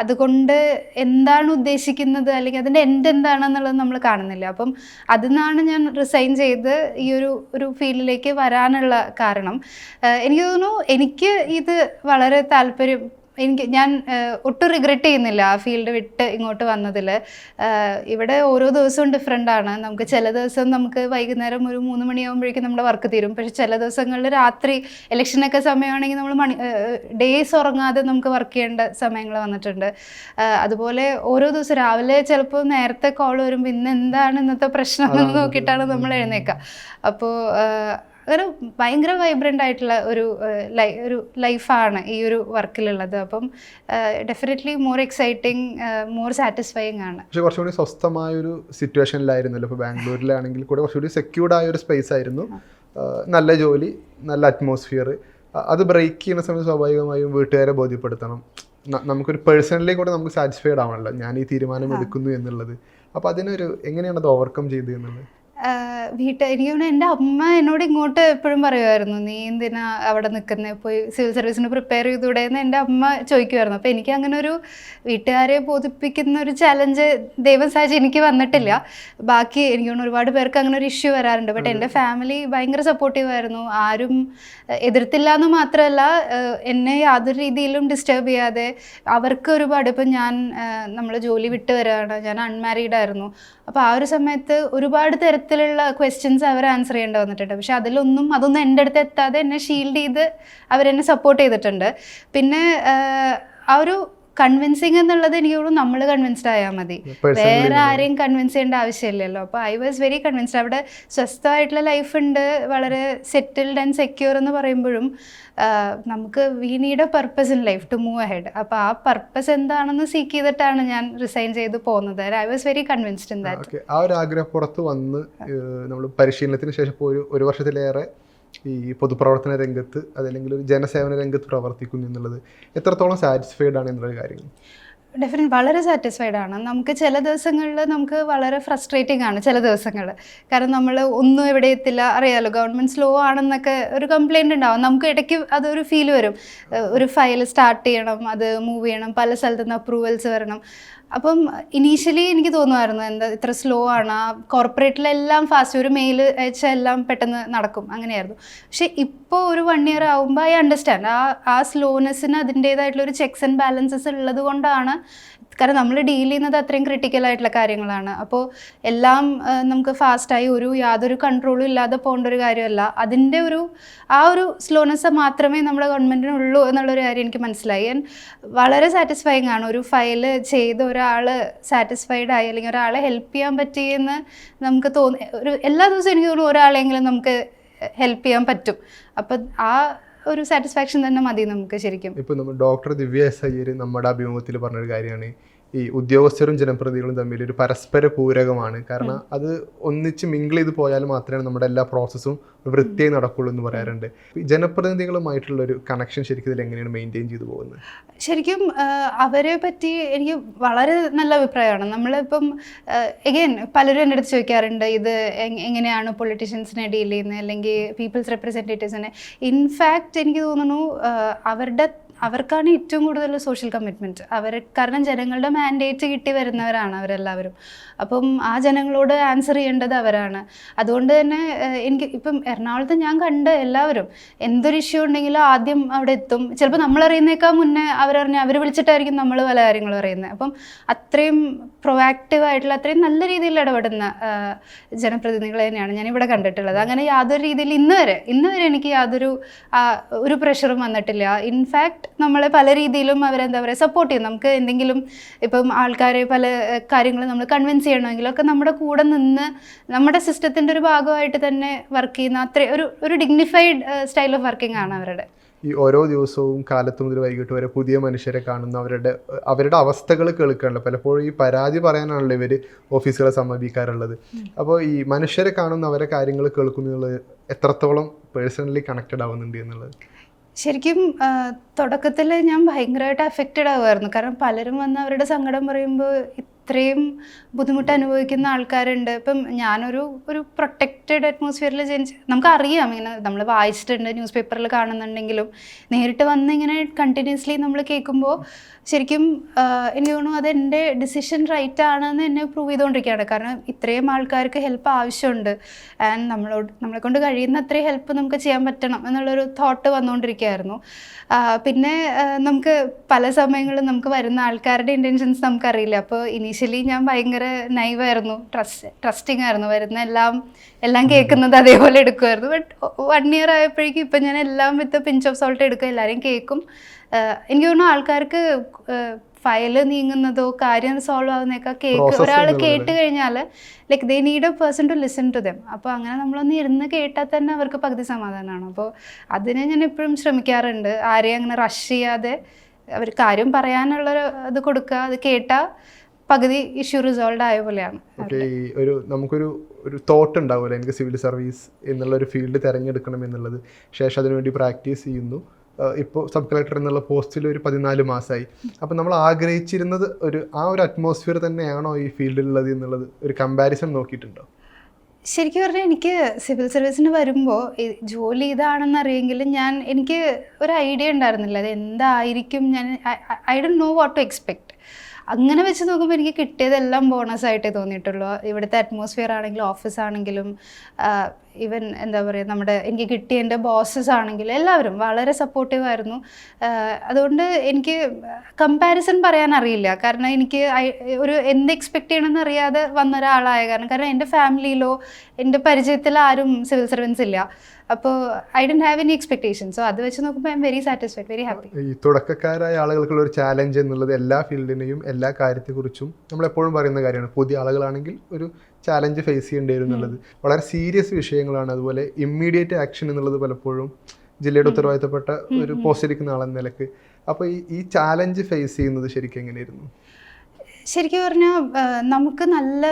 അതുകൊണ്ട് എന്താണ് ഉദ്ദേശിക്കുന്നത്? അല്ലെങ്കിൽ അതിന്റെ എൻഡ് എന്താണെന്നുള്ളത് നമ്മൾ കാണുന്നില്ല. അപ്പം അതിന്നാണ് ഞാൻ റിസൈൻ ചെയ്ത് ഈ ഒരു ഒരു ഫീൽഡിലേക്ക് വരാനുള്ള കാരണം. എനിക്ക് തോന്നുന്നു എനിക്ക് ഇത് വളരെ താല്പര്യം എനിക്ക് ഞാൻ ഒട്ടും റിഗ്രറ്റ് ചെയ്യുന്നില്ല ആ ഫീൽഡ് വിട്ട് ഇങ്ങോട്ട് വന്നതിൽ ഇവിടെ ഓരോ ദിവസവും ഡിഫറെന്റ് ആണ്. നമുക്ക് ചില ദിവസം നമുക്ക് വൈകുന്നേരം ഒരു മൂന്ന് മണിയാകുമ്പോഴേക്കും നമ്മുടെ വർക്ക് തീരും. പക്ഷേ ചില ദിവസങ്ങളിൽ രാത്രി ഇലക്ഷനൊക്കെ സമയമാണെങ്കിൽ നമ്മൾ മണി ഡേയ്സ് ഉറങ്ങാതെ നമുക്ക് വർക്ക് ചെയ്യേണ്ട സമയങ്ങൾ വന്നിട്ടുണ്ട്. അതുപോലെ ഓരോ ദിവസം രാവിലെ ചിലപ്പോൾ നേരത്തെ കോൾ വരുമ്പോൾ ഇന്ന് എന്താണ് ഇന്നത്തെ പ്രശ്നം എന്ന് നോക്കിയിട്ടാണ് നമ്മൾ എഴുന്നേക്കുക അപ്പോൾ അങ്ങനെ ഭയങ്കര വൈബ്രന്റ് ആയിട്ടുള്ള ഒരു ലൈ ഒരു ലൈഫാണ് ഈ ഒരു വർക്കിലുള്ളത് അപ്പം definitely more exciting more satisfying ആണ്. പക്ഷെ കുറച്ചുകൂടി സ്വസ്ഥമായൊരു സിറ്റുവേഷനിലായിരുന്നല്ലോ ഇപ്പോൾ ബാംഗ്ലൂരിലാണെങ്കിൽ കൂടെ കുറച്ചുകൂടി സെക്യൂർഡ് ആയ ഒരു സ്പേസ് ആയിരുന്നു നല്ല ജോലി നല്ല അറ്റ്മോസ്ഫിയർ അത് ബ്രേക്ക് ചെയ്യുന്ന സമയത്ത് സ്വാഭാവികമായും വീട്ടുകാരെ ബോധ്യപ്പെടുത്തണം. നമുക്കൊരു പേഴ്സണലി കൂടെ നമുക്ക് സാറ്റിസ്ഫൈഡ് ആവണല്ലോ. ഞാൻ ഈ തീരുമാനം എടുക്കുന്നു എന്നുള്ളത്. അപ്പോൾ അതിനൊരു എങ്ങനെയാണ് അത് ഓവർകം ചെയ്തത് എന്നുള്ളത്? വീട്ടിൽ എനിക്ക് എന്റെ അമ്മ എന്നോട് ഇങ്ങോട്ട് എപ്പോഴും പറയുമായിരുന്നു നീ എന്തിനാ അവിടെ നിൽക്കുന്നത് പോയി സിവിൽ സർവീസിന് പ്രിപ്പയർ ചെയ്തൂടെ? എന്ന് എന്റെ അമ്മ ചോദിക്കുമായിരുന്നു. അപ്പോൾ എനിക്ക് അങ്ങനെ ഒരു വീട്ടുകാരെ ബോധിപ്പിക്കുന്ന ഒരു ചലഞ്ച് ദൈവം സാഹചര്യം എനിക്ക് വന്നിട്ടില്ല. ബാക്കി എനിക്ക് തോന്നുന്നു ഒരുപാട് പേർക്ക് അങ്ങനെ ഒരു ഇഷ്യൂ വരാറുണ്ട്. ബട്ട് എന്റെ ഫാമിലി ഭയങ്കര സപ്പോർട്ടീവ് ആയിരുന്നു. ആരും എതിർത്തില്ല എന്ന് മാത്രമല്ല എന്നെ യാതൊരു രീതിയിലും ഡിസ്റ്റർബ് ചെയ്യാതെ അവർക്ക് ഒരുപാട് ഇപ്പം ഞാൻ നമ്മൾ ജോലി വിട്ട് വരാണ്. ഞാൻ അൺമാരീഡ് ആയിരുന്നു. അപ്പോൾ ആ ഒരു സമയത്ത് ഒരുപാട് തരത്തിലുള്ള ക്വസ്റ്റ്യൻസ് അവർ ആൻസർ ചെയ്യേണ്ടി വന്നിട്ടുണ്ട്. പക്ഷെ അതിലൊന്നും അതൊന്നും എന്റെ അടുത്ത് എത്താതെ എന്നെ ഷീൽഡ് ചെയ്ത് അവരെന്നെ സപ്പോർട്ട് ചെയ്തിട്ടുണ്ട്. പിന്നെ ആ ഒരു കൺവിൻസിങ് എന്നുള്ളത് എനിക്ക് തോന്നുന്നു നമ്മൾ കൺവിൻസ്ഡ് ആയാൽ മതി. വേറെ ആരെയും കൺവിൻസ് ചെയ്യേണ്ട ആവശ്യമില്ലല്ലോ. അപ്പോൾ ഐ വാസ് വെരി കൺവിൻസ്ഡ് അവിടെ സ്വസ്ഥമായിട്ടുള്ള ലൈഫ് ഉണ്ട് വളരെ സെറ്റിൽഡ് ആൻഡ് സെക്യൂർ എന്ന് പറയുമ്പോഴും നമുക്ക് we need a purpose in life to move ahead അപ്പോൾ ആ പർപ്പസ് എന്താണെന്ന് സീക്ക് ചെയ്തിട്ടാണ് ഞാൻ റിസൈൻ ചെയ്ത് പോകുന്നത്. I was very convinced in that ആ ഒരു ആഗ്രഹം പുറത്ത് വന്ന് നമ്മൾ പരിശീലനത്തിന് ശേഷം ഒരു വർഷത്തിലേറെ ഈ പൊതുപ്രവർത്തന രംഗത്ത് അതല്ലെങ്കിൽ ഒരു ജനസേവന രംഗത്ത് പ്രവർത്തിക്കുന്നു എന്നുള്ളത് എത്രത്തോളം സാറ്റിസ്ഫൈഡ് ആണ് എന്നുള്ള കാര്യങ്ങൾ. ഡെഫിനറ്റ് വളരെ സാറ്റിസ്ഫൈഡ് ആണ്. നമുക്ക് ചില ദിവസങ്ങളിൽ നമുക്ക് വളരെ ഫ്രസ്ട്രേറ്റിംഗ് ആണ് ചില ദിവസങ്ങൾ. കാരണം നമ്മൾ ഒന്നും എവിടെ എത്തില്ല. അറിയാലോ ഗവൺമെന്റ് സ്ലോ ആണെന്നൊക്കെ ഒരു കംപ്ലൈന്റ് ഉണ്ടാവും. നമുക്ക് ഇടയ്ക്ക് അതൊരു ഫീൽ വരും. ഒരു ഫയൽ സ്റ്റാർട്ട് ചെയ്യണം അത് മൂവ് ചെയ്യണം പല സ്ഥലത്തു നിന്ന് അപ്രൂവൽസ് വരണം. അപ്പം ഇനീഷ്യലി എനിക്ക് തോന്നുമായിരുന്നു എന്താ ഇത്ര സ്ലോ ആണ് ആ കോർപ്പറേറ്റിലെല്ലാം ഫാസ്റ്റ് ഒരു മെയിൽ അയച്ചാൽ എല്ലാം പെട്ടെന്ന് നടക്കും അങ്ങനെയായിരുന്നു. പക്ഷേ ഇപ്പോൾ ഒരു വൺ ഇയർ ആകുമ്പോൾ ഐ അണ്ടർസ്റ്റാൻഡ് ആ ആ സ്ലോനെസ്സിന് അതിന്റേതായിട്ടുള്ള ഒരു ചെക്സ് ആൻഡ് ബാലൻസസ് ഉള്ളത് കൊണ്ടാണ് കാരണം നമ്മൾ ഡീൽ ചെയ്യുന്നത് അത്രയും ക്രിട്ടിക്കൽ ആയിട്ടുള്ള കാര്യങ്ങളാണ്. അപ്പോൾ എല്ലാം നമുക്ക് ഫാസ്റ്റായി ഒരു യാതൊരു കൺട്രോളും ഇല്ലാതെ പോകേണ്ട ഒരു കാര്യമല്ല. അതിന്റെ ഒരു ആ ഒരു സ്ലോനെസ് മാത്രമേ നമ്മുടെ ഗവൺമെന്റിനുള്ളൂ എന്നുള്ളൊരു കാര്യം എനിക്ക് മനസ്സിലായി. ഞാൻ വളരെ സാറ്റിസ്ഫൈങ് ആണ് ഒരു ഫയൽ ചെയ്ത് ഒരാൾ സാറ്റിസ്ഫൈഡ് ആയി അല്ലെങ്കിൽ ഒരാളെ ഹെൽപ്പ് ചെയ്യാൻ പറ്റിയെന്ന് നമുക്ക് തോന്നി. ഒരു എല്ലാ ദിവസവും എനിക്ക് തോന്നുന്നു ഒരാളെങ്കിലും നമുക്ക് ഹെൽപ്പ് ചെയ്യാൻ പറ്റും. അപ്പം ആ ഒരു സാറ്റിസ്ഫാക്ഷൻ തന്നെ മതി നമുക്ക് ശരിക്കും. ഇപ്പൊ നമ്മൾ ഡോക്ടർ ദിവ്യ എസ് അയ്യർ നമ്മുടെ അഭിമുഖത്തിൽ പറഞ്ഞൊരു കാര്യമാണ്. ഈ ഉദ്യോഗസ്ഥരും ജനപ്രതിനിധികളും തമ്മിൽ ഒരു പരസ്പര പൂരകമാണ്. കാരണം അത് ഒന്നിച്ച് മിങ്കിൾ ചെയ്ത് പോയാൽ മാത്രമേ നമ്മുടെ എല്ലാ പ്രോസസ്സും വൃത്തിയായി നടക്കുള്ളൂ എന്ന് പറയാറുണ്ട്. ജനപ്രതിനിധികളുമായിട്ടുള്ള ഒരു കണക്ഷൻ ശരിക്കും ഇതിൽ എങ്ങനെയാണ് മെയിന്റെയിൻ ചെയ്തു പോകുന്നത്? ശരിക്കും അവരെ പറ്റി എനിക്ക് വളരെ നല്ല അഭിപ്രായമാണ്. നമ്മളിപ്പം എഗെയിൻ പലരും എന്റെ അടുത്ത് ചോദിക്കാറുണ്ട് ഇത് എങ്- എങ്ങനെയാണ് പൊളിറ്റീഷ്യൻസിനെ ഡീൽ ചെയ്യുന്നത്? അല്ലെങ്കിൽ പീപ്പിൾസ് റെപ്രസെന്റേറ്റീവ്സിനെ ഇൻഫാക്റ്റ് എനിക്ക് തോന്നുന്നു അവരുടെ അവർക്കാണ് ഏറ്റവും കൂടുതൽ സോഷ്യൽ കമ്മിറ്റ്മെന്റ് അവർ കാരണം ജനങ്ങളുടെ മാൻഡേറ്റ് കിട്ടി വരുന്നവരാണ് അവരെല്ലാവരും. അപ്പം ആ ജനങ്ങളോട് ആൻസർ ചെയ്യേണ്ടത് അവരാണ്. അതുകൊണ്ട് തന്നെ എനിക്ക് ഇപ്പം എറണാകുളത്ത് ഞാൻ കണ്ട എല്ലാവരും എന്തൊരു ഇഷ്യൂ ഉണ്ടെങ്കിലും ആദ്യം അവിടെ എത്തും. ചിലപ്പോൾ നമ്മൾ അറിയുന്നേക്കാൾ മുന്നേ അവരറിഞ്ഞ് അവർ വിളിച്ചിട്ടായിരിക്കും നമ്മൾ പല കാര്യങ്ങളും അറിയുന്നത്. അപ്പം അത്രയും പ്രൊവാക്റ്റീവ് ആയിട്ടുള്ള അത്രയും നല്ല രീതിയിൽ ഇടപെടുന്ന ജനപ്രതിനിധികളെ തന്നെയാണ് ഞാൻ ഇവിടെ കണ്ടിട്ടുള്ളത്. അങ്ങനെ യാതൊരു രീതിയിൽ ഇന്ന് വരെ ഇന്ന് വരെ എനിക്ക് യാതൊരു ഒരു പ്രഷറും വന്നിട്ടില്ല. ഇൻഫാക്ട് നമ്മളെ പല രീതിയിലും അവരെന്താ പറയുക സപ്പോർട്ട് ചെയ്യും. നമുക്ക് എന്തെങ്കിലും ഇപ്പം ആൾക്കാരെ പല കാര്യങ്ങളും നമ്മൾ കൺവിൻസ് ചെയ്യണമെങ്കിലും ഒക്കെ നമ്മുടെ കൂടെ നിന്ന് നമ്മുടെ സിസ്റ്റത്തിന്റെ ഒരു ഭാഗമായിട്ട് തന്നെ വർക്ക് ചെയ്യുന്ന അത്ര ഒരു ഒരു ഡിഗ്നിഫൈഡ് സ്റ്റൈൽ ഓഫ് വർക്കിംഗ് ആണ് അവരുടെ. ഈ ഓരോ ദിവസവും കാലത്ത് മുതൽ വൈകിട്ട് വരെ പുതിയ മനുഷ്യരെ കാണുന്ന അവരുടെ അവരുടെ അവസ്ഥകൾ കേൾക്കാനുള്ള പലപ്പോഴും ഈ പരാതി പറയാനാണല്ലോ ഇവർ ഓഫീസുകളെ സമീപിക്കാറുള്ളത്. അപ്പോൾ ഈ മനുഷ്യരെ കാണുന്ന അവരെ കാര്യങ്ങൾ കേൾക്കുന്നുള്ളത് എത്രത്തോളം പേഴ്സണലി കണക്റ്റഡ് ആവുന്നുണ്ട് എന്നുള്ളത്? ശരിക്കും തുടക്കത്തിൽ ഞാൻ ഭയങ്കരമായിട്ട് അഫക്റ്റഡ് ആവുമായിരുന്നു. കാരണം പലരും വന്ന് അവരുടെ സങ്കടം പറയുമ്പോൾ ഇത്രയും ബുദ്ധിമുട്ട് അനുഭവിക്കുന്ന ആൾക്കാരുണ്ട്. ഇപ്പം ഞാനൊരു ഒരു പ്രൊട്ടക്റ്റഡ് അറ്റ്മോസ്ഫിയറിൽ ജനിച്ച് നമുക്കറിയാം ഇങ്ങനെ നമ്മൾ വായിച്ചിട്ടുണ്ട് ന്യൂസ് പേപ്പറിൽ കാണുന്നുണ്ടെങ്കിലും നേരിട്ട് വന്ന് ഇങ്ങനെ കണ്ടിന്യൂസ്ലി നമ്മൾ കേൾക്കുമ്പോൾ ശരിക്കും എനിക്ക് തോന്നുന്നു അത് എന്റെ ഡിസിഷൻ റൈറ്റ് ആണെന്ന് എന്നെ പ്രൂവ് ചെയ്തുകൊണ്ടിരിക്കുകയാണ്. കാരണം ഇത്രയും ആൾക്കാർക്ക് ഹെൽപ്പ് ആവശ്യമുണ്ട്. ആൻഡ് നമ്മളോട് നമ്മളെ കൊണ്ട് കഴിയുന്ന അത്രയും ഹെൽപ്പ് നമുക്ക് ചെയ്യാൻ പറ്റണം എന്നുള്ളൊരു തോട്ട് വന്നുകൊണ്ടിരിക്കുകയായിരുന്നു. പിന്നെ നമുക്ക് പല സമയങ്ങളിലും നമുക്ക് വരുന്ന ആൾക്കാരുടെ ഇന്റൻഷൻസ് നമുക്കറിയില്ല. അപ്പോൾ ഇനീഷ്യലി ഞാൻ ഭയങ്കര നൈവായിരുന്നു ട്രസ്റ്റ് ട്രസ്റ്റിംഗ് ആയിരുന്നു. വരുന്ന എല്ലാം എല്ലാം കേൾക്കുന്നത് അതേപോലെ എടുക്കുമായിരുന്നു. ബട്ട് വൺ ഇയർ ആയപ്പോഴേക്കും ഇപ്പം ഞാൻ എല്ലാം വിത്ത് പിഞ്ച് ഓഫ് സോൾട്ട് എടുക്കുക. എല്ലാവരെയും കേൾക്കും. എനിക്ക് തോന്നുന്നു ആൾക്കാർക്ക് ഫയൽ നീങ്ങുന്നതോ കാര്യം സോൾവ് ആവുന്നതൊക്കെ കേക്ക് ഒരാൾ കേട്ട് കഴിഞ്ഞാൽ like they need a person to listen to them അപ്പോൾ അങ്ങനെ നമ്മളൊന്ന് ഇരുന്ന് കേട്ടാൽ തന്നെ അവർക്ക് പകുതി സമാധാനമാണ് അപ്പോൾ അതിനെ ഞാൻ എപ്പോഴും ശ്രമിക്കാറുണ്ട്. ആരെയും അങ്ങനെ റഷ് ചെയ്യാതെ അവർ കാര്യം പറയാനുള്ള ഇത് കൊടുക്കുക അത് കേട്ടാൽ പകുതി ഇഷ്യൂ റിസോൾവ് ആയ പോലെയാണ്. ഒരു നമുക്കൊരു ഒരു തോട്ട് ഉണ്ടാവുമല്ലോ എനിക്ക് സിവിൽ സർവീസ് എന്നുള്ള ഒരു ഫീൽഡ് തിരഞ്ഞെടുക്കണം എന്നുള്ളത്. ശേഷം അതിനുവേണ്ടി പ്രാക്ടീസ് ചെയ്യുന്നു. ഇപ്പോൾ സബ് കളക്ടർ എന്നുള്ള പോസ്റ്റിൽ ഒരു പതിനാല് മാസമായി അപ്പം നമ്മൾ ആഗ്രഹിച്ചിരുന്നത് ഒരു ആ ഒരു അറ്റ്മോസ്ഫിയർ തന്നെയാണോ ഈ ഫീൽഡിലുള്ളത് എന്നുള്ളത് ഒരു കമ്പാരിസൺ നോക്കിയിട്ടുണ്ടോ? ശരിക്കും പറഞ്ഞാൽ എനിക്ക് സിവിൽ സർവീസിന് വരുമ്പോൾ ജോലി ഇതാണെന്ന് അറിയെങ്കിലും ഞാൻ എനിക്ക് ഒരു ഐഡിയ ഉണ്ടായിരുന്നില്ല. അത് എന്തായിരിക്കും? ഞാൻ I Dr know what to expect അങ്ങനെ വെച്ച് നോക്കുമ്പോൾ എനിക്ക് കിട്ടിയതെല്ലാം ബോണസ് ആയിട്ടേ തോന്നിയിട്ടുള്ളൂ. ഇവിടുത്തെ അറ്റ്മോസ്ഫിയർ ആണെങ്കിലും ഓഫീസ് ആണെങ്കിലും ഈവൻ എന്താ പറയുക നമ്മുടെ എനിക്ക് കിട്ടിയ എന്റെ ബോസസ് ആണെങ്കിൽ എല്ലാവരും വളരെ സപ്പോർട്ടീവ് ആയിരുന്നു. അതുകൊണ്ട് എനിക്ക് കമ്പാരിസൺ പറയാൻ അറിയില്ല. കാരണം എനിക്ക് ഒരു എന്ത് എക്സ്പെക്ട് ചെയ്യണമെന്ന് അറിയാതെ വന്ന ഒരാളായ കാരണം കാരണം എന്റെ ഫാമിലിയിലോ എന്റെ പരിചയത്തിൽ ആരും സിവിൽ സർവൻസ് ഇല്ല. അപ്പോൾ I don't have any expectation so അത് വെച്ച് നോക്കുമ്പോൾ I very satisfied very happy ഈ തുടക്കക്കാരായ ആളുകൾക്കുള്ള ഒരു ചാലഞ്ച് എന്നുള്ളത് എല്ലാ ഫീൽഡിനെയും എല്ലാ കാര്യത്തെക്കുറിച്ചും നമ്മൾ എപ്പോഴും പറയുന്ന കാര്യമാണ്. പുതിയ ആളുകളാണെങ്കിൽ ഒരു ചാലഞ്ച് ഫേസ് ചെയ്യേണ്ടി വരും എന്നുള്ളത്. വളരെ സീരിയസ് വിഷയങ്ങളാണ്. അതുപോലെ ഇമ്മീഡിയറ്റ് ആക്ഷൻ എന്നുള്ളത് പലപ്പോഴും ജില്ലയുടെ ഉത്തരവാദിത്തപ്പെട്ട ഒരു പോസ്റ്റിരിക്കുന്ന ആളെന്ന നിലയ്ക്ക്. അപ്പോൾ ഈ ഈ ചാലഞ്ച് ഫേസ് ചെയ്യുന്നത് ശരിക്കും എങ്ങനെയായിരുന്നു? ശരിക്കും പറഞ്ഞാൽ നമുക്ക് നല്ല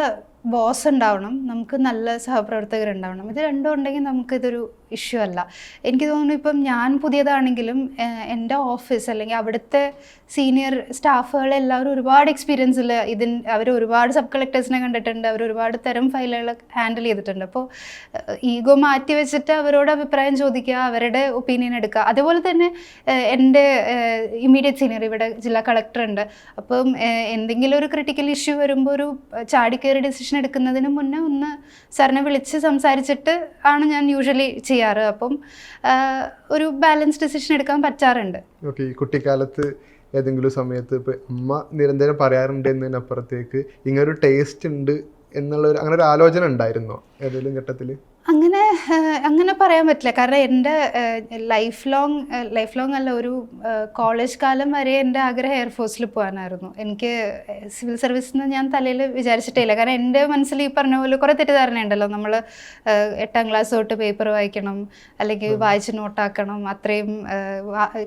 ബോസ് ഉണ്ടാവണം. നമുക്ക് നല്ല സഹപ്രവർത്തകരുണ്ടാവണം. ഇത് രണ്ടും ഉണ്ടെങ്കിൽ നമുക്കിതൊരു ഇഷ്യൂ അല്ല. എനിക്ക് തോന്നുന്നു ഇപ്പം ഞാൻ പുതിയതാണെങ്കിലും എന്റെ ഓഫീസ് അല്ലെങ്കിൽ അവിടുത്തെ സീനിയർ സ്റ്റാഫുകൾ എല്ലാവരും ഒരുപാട് എക്സ്പീരിയൻസിൽ ഇതിൻ അവർ ഒരുപാട് സബ് കളക്ടേഴ്സിനെ കണ്ടിട്ടുണ്ട്. അവർ ഒരുപാട് തരം ഫയലുകൾ ഹാൻഡിൽ ചെയ്തിട്ടുണ്ട്. അപ്പോൾ ഈഗോ മാറ്റി വെച്ചിട്ട് അവരോട് അഭിപ്രായം ചോദിക്കുക അവരുടെ ഒപ്പീനിയൻ എടുക്കുക. അതുപോലെ തന്നെ എന്റെ ഇമ്മീഡിയറ്റ് സീനിയർ ഇവിടെ ജില്ലാ കളക്ടർ ഉണ്ട്. അപ്പം എന്തെങ്കിലും ഒരു ക്രിട്ടിക്കൽ ഇഷ്യൂ വരുമ്പോൾ ഒരു ചാടിക്കയറി ഡിസിഷൻ എടുക്കുന്നതിന് മുന്നേ ഒന്ന് സാറിനെ വിളിച്ച് സംസാരിച്ചിട്ട് ആണ് ഞാൻ യൂഷ്വലി ചെയ്യാറ്. അപ്പം ഒരു ബാലൻസ് ഡിസിഷൻ എടുക്കാൻ പറ്റാറുണ്ട്. ഓക്കെ ഈ കുട്ടിക്കാലത്ത് ഏതെങ്കിലും സമയത്ത് ഇപ്പം അമ്മ നിരന്തരം പറയാറുണ്ട് എന്നതിനപ്പുറത്തേക്ക് ഇങ്ങനൊരു ടേസ്റ്റ് ഉണ്ട് എന്നുള്ള അങ്ങനെ ഒരു ആലോചന ഉണ്ടായിരുന്നോ ഏതെങ്കിലും ഘട്ടത്തിൽ അങ്ങനെ അങ്ങനെ പറയാൻ പറ്റില്ല. കാരണം എന്റെ ലൈഫ് ലോങ് ലൈഫ് ലോങ് അല്ല ഒരു കോളേജ് കാലം വരെ എന്റെ ആഗ്രഹം എയർഫോഴ്സിൽ പോകാനായിരുന്നു. എനിക്ക് സിവിൽ സർവീസിൽ നിന്ന് ഞാൻ തലയിൽ വിചാരിച്ചിട്ടില്ല കാരണം എന്റെ മനസ്സിൽ ഈ പറഞ്ഞ പോലെ കുറേ തെറ്റിദ്ധാരണ ഉണ്ടല്ലോ നമ്മൾ എട്ടാം ക്ലാസ് തൊട്ട് പേപ്പർ വായിക്കണം അല്ലെങ്കിൽ വായിച്ച് നോട്ടാക്കണം അത്രയും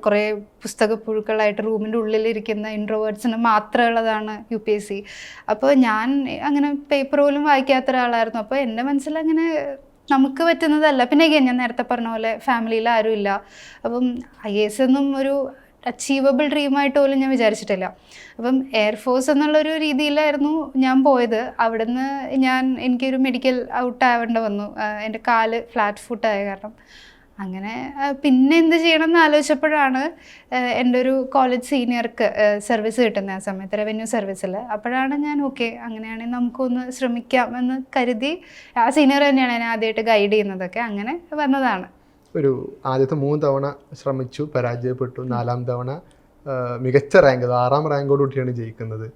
കുറേ പുസ്തക പുഴുക്കളായിട്ട് റൂമിന്റെ ഉള്ളിലിരിക്കുന്ന ഇൻട്രോവേർട്സിന് മാത്രമുള്ളതാണ് യു പി എസ് സി അപ്പോൾ ഞാൻ അങ്ങനെ പേപ്പർ പോലും വായിക്കാത്ത ഒരാളായിരുന്നു. അപ്പോൾ എന്റെ മനസ്സിൽ അങ്ങനെ നമുക്ക് പറ്റുന്നതല്ല. പിന്നെ അഗൈൻ ഞാൻ നേരത്തെ പറഞ്ഞ പോലെ ഫാമിലിയിൽ ആരും ഇല്ല അപ്പം ഐ എസ് ഒന്നും ഒരു അച്ചീവബിൾ ഡ്രീമായിട്ട് പോലും ഞാൻ വിചാരിച്ചിട്ടില്ല. അപ്പം എയർഫോഴ്സ് എന്നുള്ളൊരു രീതിയിലായിരുന്നു ഞാൻ പോയത്. അവിടുന്ന് ഞാൻ എനിക്കൊരു മെഡിക്കൽ ഔട്ട് ആവേണ്ട വന്നു. എന്റെ കാൽ ഫ്ലാറ്റ് ഫുട്ടായ കാരണം. അങ്ങനെ പിന്നെ എന്ത് ചെയ്യണം എന്ന് ആലോചിച്ചപ്പോഴാണ് എന്റെ ഒരു കോളേജ് സീനിയർക്ക് സർവീസ് കിട്ടുന്ന ആ സമയത്ത് റവന്യൂ സർവീസിൽ അപ്പോഴാണ് ഞാൻ ഓക്കെ അങ്ങനെയാണെങ്കിൽ നമുക്കൊന്ന് ശ്രമിക്കാം എന്ന് കരുതി ആ സീനിയർ തന്നെയാണ് ഞാൻ ആദ്യമായിട്ട് ഗൈഡ് ചെയ്യുന്നതൊക്കെ അങ്ങനെ വന്നതാണ്. ഒരു ആദ്യത്തെ മൂന്ന് തവണ ശ്രമിച്ചു പരാജയപ്പെട്ടു. നാലാം തവണ മികച്ച റാങ്ക് ആറാം റാങ്കോട് കൂടിയാണ് ജയിക്കുന്നത്.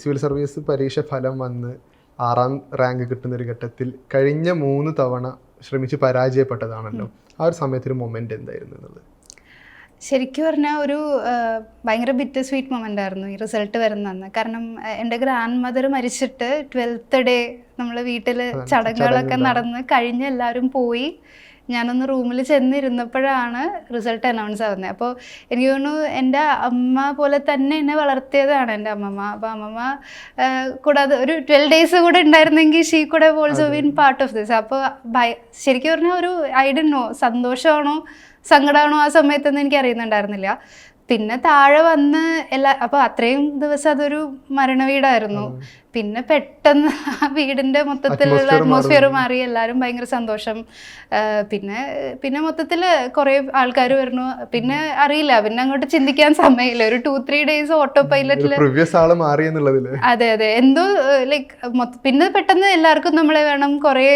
സിവിൽ സർവീസ് പരീക്ഷ ഫലം വന്ന് ആറാം റാങ്ക് കിട്ടുന്ന ഒരു ഘട്ടത്തിൽ കഴിഞ്ഞ മൂന്ന് തവണ ശ്രമിച്ച് പരാജയപ്പെട്ടതാണല്ലോ. ആ ഒരു സമയത്തൊരു മൊമെന്റ് എന്തായിരുന്നു എന്നുള്ളത്? ശരിക്കും പറഞ്ഞാൽ ഒരു ഭയങ്കര ബിറ്റർ സ്വീറ്റ് മൊമെന്റ് ആയിരുന്നു ഈ റിസൾട്ട് വരുന്നതെന്ന് കാരണം എന്റെ ഗ്രാൻഡ് മദർ മരിച്ചിട്ട് ട്വൽത്ത് ഡേ നമ്മൾ വീട്ടിൽ ചടങ്ങുകളൊക്കെ നടന്ന് കഴിഞ്ഞ് എല്ലാവരും പോയി. ഞാനൊന്ന് റൂമിൽ ചെന്നിരുന്നപ്പോഴാണ് റിസൾട്ട് അനൗൺസ് ആവുന്നത്. അപ്പോൾ എനിക്ക് തോന്നുന്നു എന്റെ അമ്മ പോലെ തന്നെ എന്നെ വളർത്തിയതാണ് എന്റെ അമ്മമ്മ. അപ്പോൾ അമ്മമ്മ കൂടാതെ ഒരു ട്വൽവ് ഡേയ്സ് കൂടെ ഉണ്ടായിരുന്നെങ്കിൽ ഷീ കൂടെ also been part of this അപ്പോൾ ഭയ ശരിക്കും പറഞ്ഞാൽ ഒരു ഐ നോ സന്തോഷമാണോ സങ്കടമാണോ ആ സമയത്തൊന്നും എനിക്ക് അറിയുന്നുണ്ടായിരുന്നില്ല. പിന്നെ താഴെ വന്ന് എല്ലാ അപ്പോൾ അത്രയും ദിവസം അതൊരു മരണവീടായിരുന്നു പിന്നെ പെട്ടെന്ന് ആ വീടിന്റെ മൊത്തത്തിലുള്ള അറ്റ്മോസ്ഫിയർ മാറി എല്ലാവരും ഭയങ്കര സന്തോഷം. പിന്നെ പിന്നെ മൊത്തത്തിൽ കുറേ ആൾക്കാർ വരുന്നു. പിന്നെ അറിയില്ല പിന്നെ അങ്ങോട്ട് ചിന്തിക്കാൻ സമയമില്ല. ഒരു ടു ത്രീ ഡേയ്സ് ഓട്ടോ പൈലറ്റിൽ മാറി എന്നുള്ളതിൽ. അതെ അതെ. എന്തോ ലൈക്ക് പിന്നെ പെട്ടെന്ന് എല്ലാവർക്കും നമ്മളെ വേണം കുറേ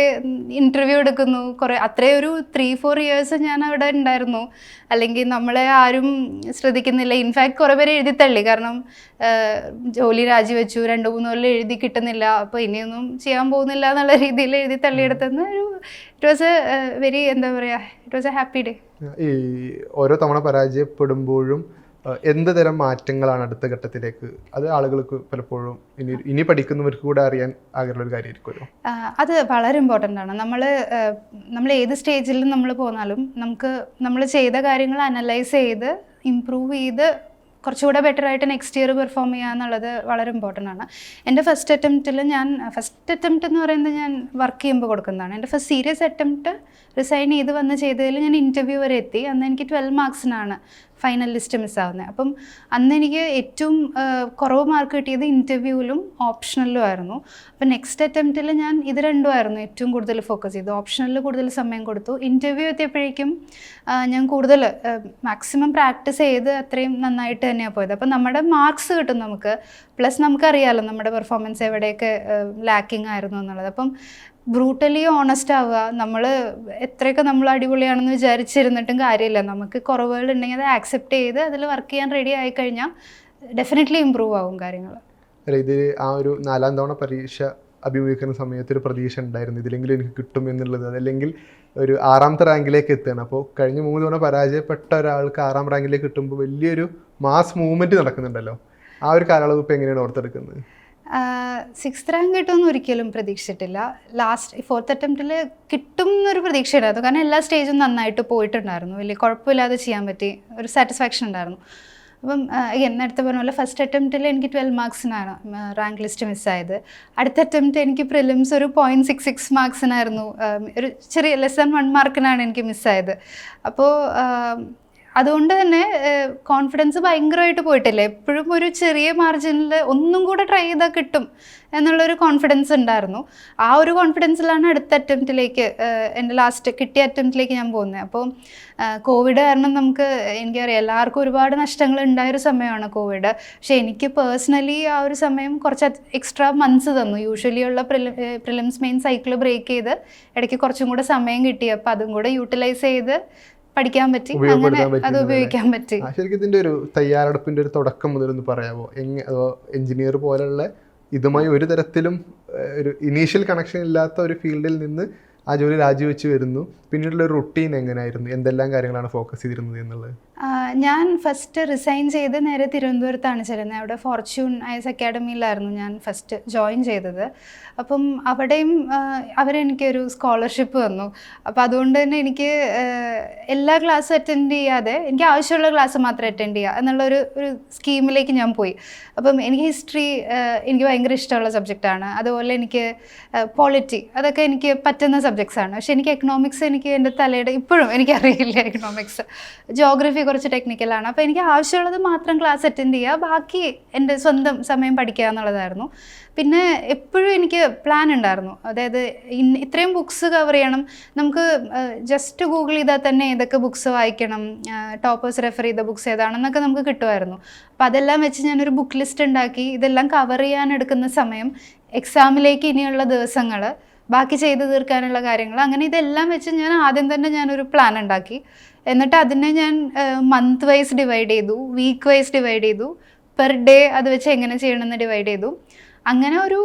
ഇന്റർവ്യൂ എടുക്കുന്നു. കുറേ അത്രയും ഒരു ത്രീ ഫോർ ഇയേഴ്സ് ഞാൻ അവിടെ ഉണ്ടായിരുന്നു. അല്ലെങ്കിൽ നമ്മളെ ആരും ശ്രദ്ധിക്കുന്നില്ല. ഇൻഫാക്ട് കുറേ പേര് എഴുതി തള്ളി. കാരണം ജോലി രാജിവെച്ചു. രണ്ട് മൂന്ന് കൊല്ലം എഴുതി കിട്ടുന്നില്ല അപ്പോൾ ഇനിയൊന്നും ചെയ്യാൻ പോകുന്നില്ല എന്നുള്ള രീതിയിൽ എഴുതി തള്ളിയെടുത്തെന്ന് ഒരു ഇറ്റ് വാസ് എ വെരി എന്താ പറയുക it was a happy day ഈ ഓരോ തവണ പരാജയപ്പെടുമ്പോഴും എന്ത് തരം മാറ്റങ്ങളാണ് അടുത്ത ഘട്ടത്തിലേക്ക്? അത് ആളുകൾക്ക് പലപ്പോഴും ഇനി ഇനി പഠിക്കുന്നവർക്ക് കൂടെ അറിയാൻ ആഗ്രഹമുള്ള ഒരു കാര്യമായിരിക്കുമല്ലോ. അത് വളരെ ഇമ്പോർട്ടന്റ് ആണ്. നമ്മൾ നമ്മൾ ഏത് സ്റ്റേജിലും നമ്മൾ പോന്നാലും നമുക്ക് നമ്മൾ ചെയ്ത കാര്യങ്ങൾ അനലൈസ് ചെയ്ത് ഇമ്പ്രൂവ് ചെയ്ത് കുറച്ചുകൂടെ ബെറ്റർ ആയിട്ട് നെക്സ്റ്റ് ഇയർ പെർഫോം ചെയ്യുക എന്നുള്ളത് വളരെ ഇമ്പോർട്ടന്റ് ആണ്. എന്റെ ഫസ്റ്റ് അറ്റംപ്റ്റിൽ ഞാൻ ഫസ്റ്റ് അറ്റംപ്റ്റ് എന്ന് പറയുന്നത് ഞാൻ വർക്ക് ചെയ്യുമ്പോൾ കൊടുക്കുന്നതാണ്. എന്റെ ഫസ്റ്റ് സീരിയസ് അറ്റംപ്റ്റ് റിസൈൻ ചെയ്ത് വന്ന് ചെയ്തതിൽ ഞാൻ ഇന്റർവ്യൂ വരെ എത്തി. അന്ന് എനിക്ക് ട്വൽവ് മാർക്സിനാണ് ഫൈനൽ ലിസ്റ്റ് മിസ്സാവുന്നത് അപ്പം അന്ന് എനിക്ക് ഏറ്റവും കുറവ് മാർക്ക് കിട്ടിയത് ഇന്റർവ്യൂവിലും ഓപ്ഷണലിലും ആയിരുന്നു. അപ്പം നെക്സ്റ്റ് അറ്റംപ്റ്റിൽ ഞാൻ ഇത് രണ്ടുമായിരുന്നു ഏറ്റവും കൂടുതൽ ഫോക്കസ് ചെയ്തു ഓപ്ഷണലിൽ കൂടുതൽ സമയം കൊടുത്തു. ഇന്റർവ്യൂ എത്തിയപ്പോഴേക്കും ഞാൻ കൂടുതൽ മാക്സിമം പ്രാക്ടീസ് ചെയ്ത് അത്രയും നന്നായിട്ട് തന്നെയാണ് പോയത്. അപ്പം നമ്മുടെ മാർക്സ് കിട്ടും നമുക്ക്. പ്ലസ് നമുക്കറിയാമല്ലോ നമ്മുടെ പെർഫോമൻസ് എവിടെയൊക്കെ ലാക്കിംഗ് ആയിരുന്നു എന്നുള്ളത്. അപ്പം ബ്രൂട്ടലി ഓണസ്റ്റ് ആവുക. നമ്മൾ എത്രയൊക്കെ നമ്മൾ അടിപൊളിയാണെന്ന് വിചാരിച്ചിരുന്നിട്ടും കാര്യമില്ല. നമുക്ക് കുറവുകൾ ഉണ്ടെങ്കിൽ അത് ആക്സെപ്റ്റ് ചെയ്ത് അതിൽ വർക്ക് ചെയ്യാൻ റെഡി ആയി കഴിഞ്ഞാൽ ഡെഫിനറ്റ്ലി ഇമ്പ്രൂവ് ആവും കാര്യങ്ങൾ. അല്ല ഇത് ആ ഒരു നാലാം തവണ പരീക്ഷ അഭിമുഖീകരിക്കുന്ന സമയത്ത് ഒരു പ്രതീക്ഷ ഉണ്ടായിരുന്നു. ഇതിലെങ്കിലും എനിക്ക് കിട്ടും എന്നുള്ളത്. അതല്ലെങ്കിൽ ഒരു ആറാമത്തെ റാങ്കിലേക്ക് എത്തുകയാണ്. അപ്പോൾ കഴിഞ്ഞ മൂന്ന് തവണ പരാജയപ്പെട്ട ഒരാൾക്ക് ആറാം റാങ്കിലേക്ക് കിട്ടുമ്പോൾ വലിയൊരു മാസ് മൂവ്മെന്റ് നടക്കുന്നുണ്ടല്ലോ. ആ ഒരു കാലയളവ് ഇപ്പോൾ എങ്ങനെയാണ് ഓർത്തെടുക്കുന്നത്? സിക്സ് റാങ്ക് കിട്ടുമെന്ന് ഒരിക്കലും പ്രതീക്ഷിച്ചിട്ടില്ല. ലാസ്റ്റ് ഫോർത്ത് അറ്റംപ്റ്റിൽ കിട്ടും എന്നൊരു പ്രതീക്ഷ ഉണ്ടായിരുന്നു കാരണം എല്ലാ സ്റ്റേജും നന്നായിട്ട് പോയിട്ടുണ്ടായിരുന്നു. വലിയ കുഴപ്പമില്ലാതെ ചെയ്യാൻ പറ്റി. ഒരു സാറ്റിസ്ഫാക്ഷൻ ഉണ്ടായിരുന്നു. അപ്പം എന്നെ നേരത്തെ പറഞ്ഞ പോലെ ഫസ്റ്റ് അറ്റംപ്റ്റിൽ എനിക്ക് ട്വൽവ് മാർക്സിനാണ് റാങ്ക് ലിസ്റ്റ് മിസ്സായത് അടുത്ത അറ്റംപ്റ്റ് എനിക്ക് പ്രിലിംസ് ഒരു പോയിന്റ് സിക്സ് സിക്സ് മാർക്സിനായിരുന്നു ഒരു ചെറിയ ലെസ് ദാൻ വൺ മാർക്കിനാണ് എനിക്ക് മിസ്സായത് അപ്പോൾ അതുകൊണ്ട് തന്നെ കോൺഫിഡൻസ് ഭയങ്കരമായിട്ട് പോയിട്ടില്ല? എപ്പോഴും ഒരു ചെറിയ മാർജിനിൽ ഒന്നും കൂടെ ട്രൈ ചെയ്താൽ കിട്ടും എന്നുള്ളൊരു കോൺഫിഡൻസ് ഉണ്ടായിരുന്നു. ആ ഒരു കോൺഫിഡൻസിലാണ് അടുത്ത അറ്റംപ്റ്റിലേക്ക് എന്റെ ലാസ്റ്റ് കിട്ടിയ അറ്റംപ്റ്റിലേക്ക് ഞാൻ പോകുന്നത്. അപ്പോൾ കോവിഡ് കാരണം നമുക്ക് എനിക്കറിയാം എല്ലാവർക്കും ഒരുപാട് നഷ്ടങ്ങൾ ഉണ്ടായൊരു സമയമാണ് കോവിഡ് പക്ഷേ എനിക്ക് പേഴ്സണലി ആ ഒരു സമയം കുറച്ച് എക്സ്ട്രാ മന്ത്സ് തന്നു. യൂഷ്വലി ഉള്ള പ്രിലിംസ് മെയിൻ സൈക്കിൾ ബ്രേക്ക് ചെയ്ത് ഇടയ്ക്ക് കുറച്ചും കൂടെ സമയം കിട്ടി. അപ്പോൾ അതും കൂടെ യൂട്ടിലൈസ് ചെയ്ത് പഠിക്കാൻ പറ്റി അങ്ങനെ അത് ഉപയോഗിക്കാൻ പറ്റി. ശരിക്കും ഇതിന്റെ ഒരു തയ്യാറെടുപ്പിന്റെ ഒരു തുടക്കം മുതൽ ഒന്ന് പറയാമോ എഞ്ചിനീയർ പോലുള്ള ഇതുമായി ഒരു തരത്തിലും ഒരു ഇനീഷ്യൽ കണക്ഷൻ ഇല്ലാത്ത ഒരു ഫീൽഡിൽ നിന്ന് ആ ജോലി രാജിവെച്ച് വരുന്നു. പിന്നീടുള്ള ഒരു റുട്ടീൻ എങ്ങനെയായിരുന്നു എന്തെല്ലാം കാര്യങ്ങളാണ് ഫോക്കസ് ചെയ്തിരുന്നത് എന്നുള്ളത്? ഞാൻ ഫസ്റ്റ് റിസൈൻ ചെയ്ത് നേരെ തിരുവനന്തപുരത്താണ് ചെല്ലുന്നത് അവിടെ ഫോർച്യൂൺ ഐസ് അക്കാഡമിയിലായിരുന്നു ഞാൻ ഫസ്റ്റ് ജോയിൻ ചെയ്തത്. അപ്പം അവിടെയും അവരെനിക്കൊരു സ്കോളർഷിപ്പ് തന്നു. അപ്പോൾ അതുകൊണ്ട് തന്നെ എനിക്ക് എല്ലാ ക്ലാസ്സും അറ്റൻഡ് ചെയ്യാതെ എനിക്ക് ആവശ്യമുള്ള ക്ലാസ് മാത്രം അറ്റൻഡ് ചെയ്യുക എന്നുള്ളൊരു ഒരു സ്കീമിലേക്ക് ഞാൻ പോയി. അപ്പം എനിക്ക് ഹിസ്റ്ററി എനിക്ക് ഭയങ്കര ഇഷ്ടമുള്ള സബ്ജക്റ്റാണ് അതുപോലെ എനിക്ക് പോളിറ്റി അതൊക്കെ എനിക്ക് പറ്റുന്ന സബ്ജക്ട്സാണ് പക്ഷെ എനിക്ക് എക്കണോമിക്സ് എനിക്ക് എന്റെ തലയുടെ ഇപ്പോഴും എനിക്കറിയില്ല എക്കണോമിക്സ് ജോഗ്രഫി കുറച്ച് ടെക്നിക്കലാണ് അപ്പോൾ എനിക്ക് ആവശ്യമുള്ളത് മാത്രം ക്ലാസ് അറ്റൻഡ് ചെയ്യുക. ബാക്കി എന്റെ സ്വന്തം സമയം പഠിക്കുക എന്നുള്ളതായിരുന്നു. പിന്നെ എപ്പോഴും എനിക്ക് പ്ലാൻ ഉണ്ടായിരുന്നു. അതായത് ഇത്രയും ബുക്സ് കവർ ചെയ്യണം. നമുക്ക് ജസ്റ്റ് ഗൂഗിൾ ചെയ്താൽ തന്നെ ഏതൊക്കെ ബുക്സ് വായിക്കണം ടോപ്പേഴ്സ് റെഫർ ചെയ്ത ബുക്സ് ഏതാണെന്നൊക്കെ നമുക്ക് കിട്ടുമായിരുന്നു. അപ്പോൾ അതെല്ലാം വെച്ച് ഞാനൊരു ബുക്ക് ലിസ്റ്റ് ഉണ്ടാക്കി. ഇതെല്ലാം കവർ ചെയ്യാൻ എടുക്കുന്ന സമയം എക്സാമിലേക്ക് ഇനിയുള്ള ദിവസങ്ങൾ ബാക്കി ചെയ്തു തീർക്കാനുള്ള കാര്യങ്ങൾ അങ്ങനെ ഇതെല്ലാം വെച്ച് ഞാൻ ആദ്യം തന്നെ ഞാനൊരു പ്ലാൻ ഉണ്ടാക്കി. എന്നിട്ട് അതിനെ ഞാൻ മന്ത് വൈസ് ഡിവൈഡ് ചെയ്തു വീക്ക് വൈസ് ഡിവൈഡ് ചെയ്തു. പെർ ഡേ അത് വെച്ച് എങ്ങനെ ചെയ്യണമെന്ന് ഡിവൈഡ് ചെയ്തു. അങ്ങനെ ഒരു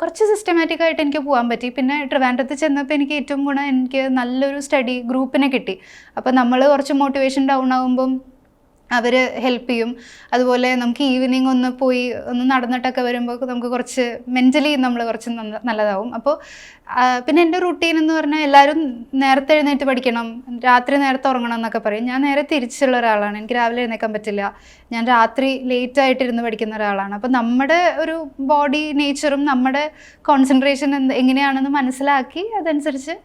കുറച്ച് സിസ്റ്റമാറ്റിക് ആയിട്ട് എനിക്ക് പോകാൻ പറ്റി. പിന്നെ ട്രിവാൻഡ്രത്ത് ചെന്നപ്പോൾ എനിക്ക് ഏറ്റവും ഗുണം എനിക്ക് നല്ലൊരു സ്റ്റഡി ഗ്രൂപ്പിനെ കിട്ടി. അപ്പോൾ നമ്മൾ കുറച്ച് മോട്ടിവേഷൻ ഡൗൺ ആകുമ്പം അവർ ഹെൽപ്പ് ചെയ്യും. അതുപോലെ നമുക്ക് ഈവനിങ് ഒന്ന് പോയി ഒന്ന് നടന്നിട്ടൊക്കെ വരുമ്പോൾ നമുക്ക് കുറച്ച് മെന്റലി നമ്മൾ കുറച്ച് നല്ലതാവും. അപ്പോൾ പിന്നെ എന്റെ റുട്ടീൻ എന്ന് പറഞ്ഞാൽ എല്ലാവരും നേരത്തെ എഴുന്നേറ്റ് പഠിക്കണം രാത്രി നേരത്തെ ഉറങ്ങണം എന്നൊക്കെ പറയും. ഞാൻ നേരെ തിരിച്ചുള്ള ഒരാളാണ്. എനിക്ക് രാവിലെ എഴുന്നേക്കാൻ പറ്റില്ല. ഞാൻ രാത്രി ലേറ്റ് ആയിട്ടിരുന്ന് പഠിക്കുന്ന ഒരാളാണ്. അപ്പോൾ നമ്മുടെ ഒരു ബോഡി നേച്ചറും നമ്മുടെ കോൺസെൻട്രേഷൻ എന്ത് എങ്ങനെയാണെന്ന് മനസ്സിലാക്കി അതനുസരിച്ച്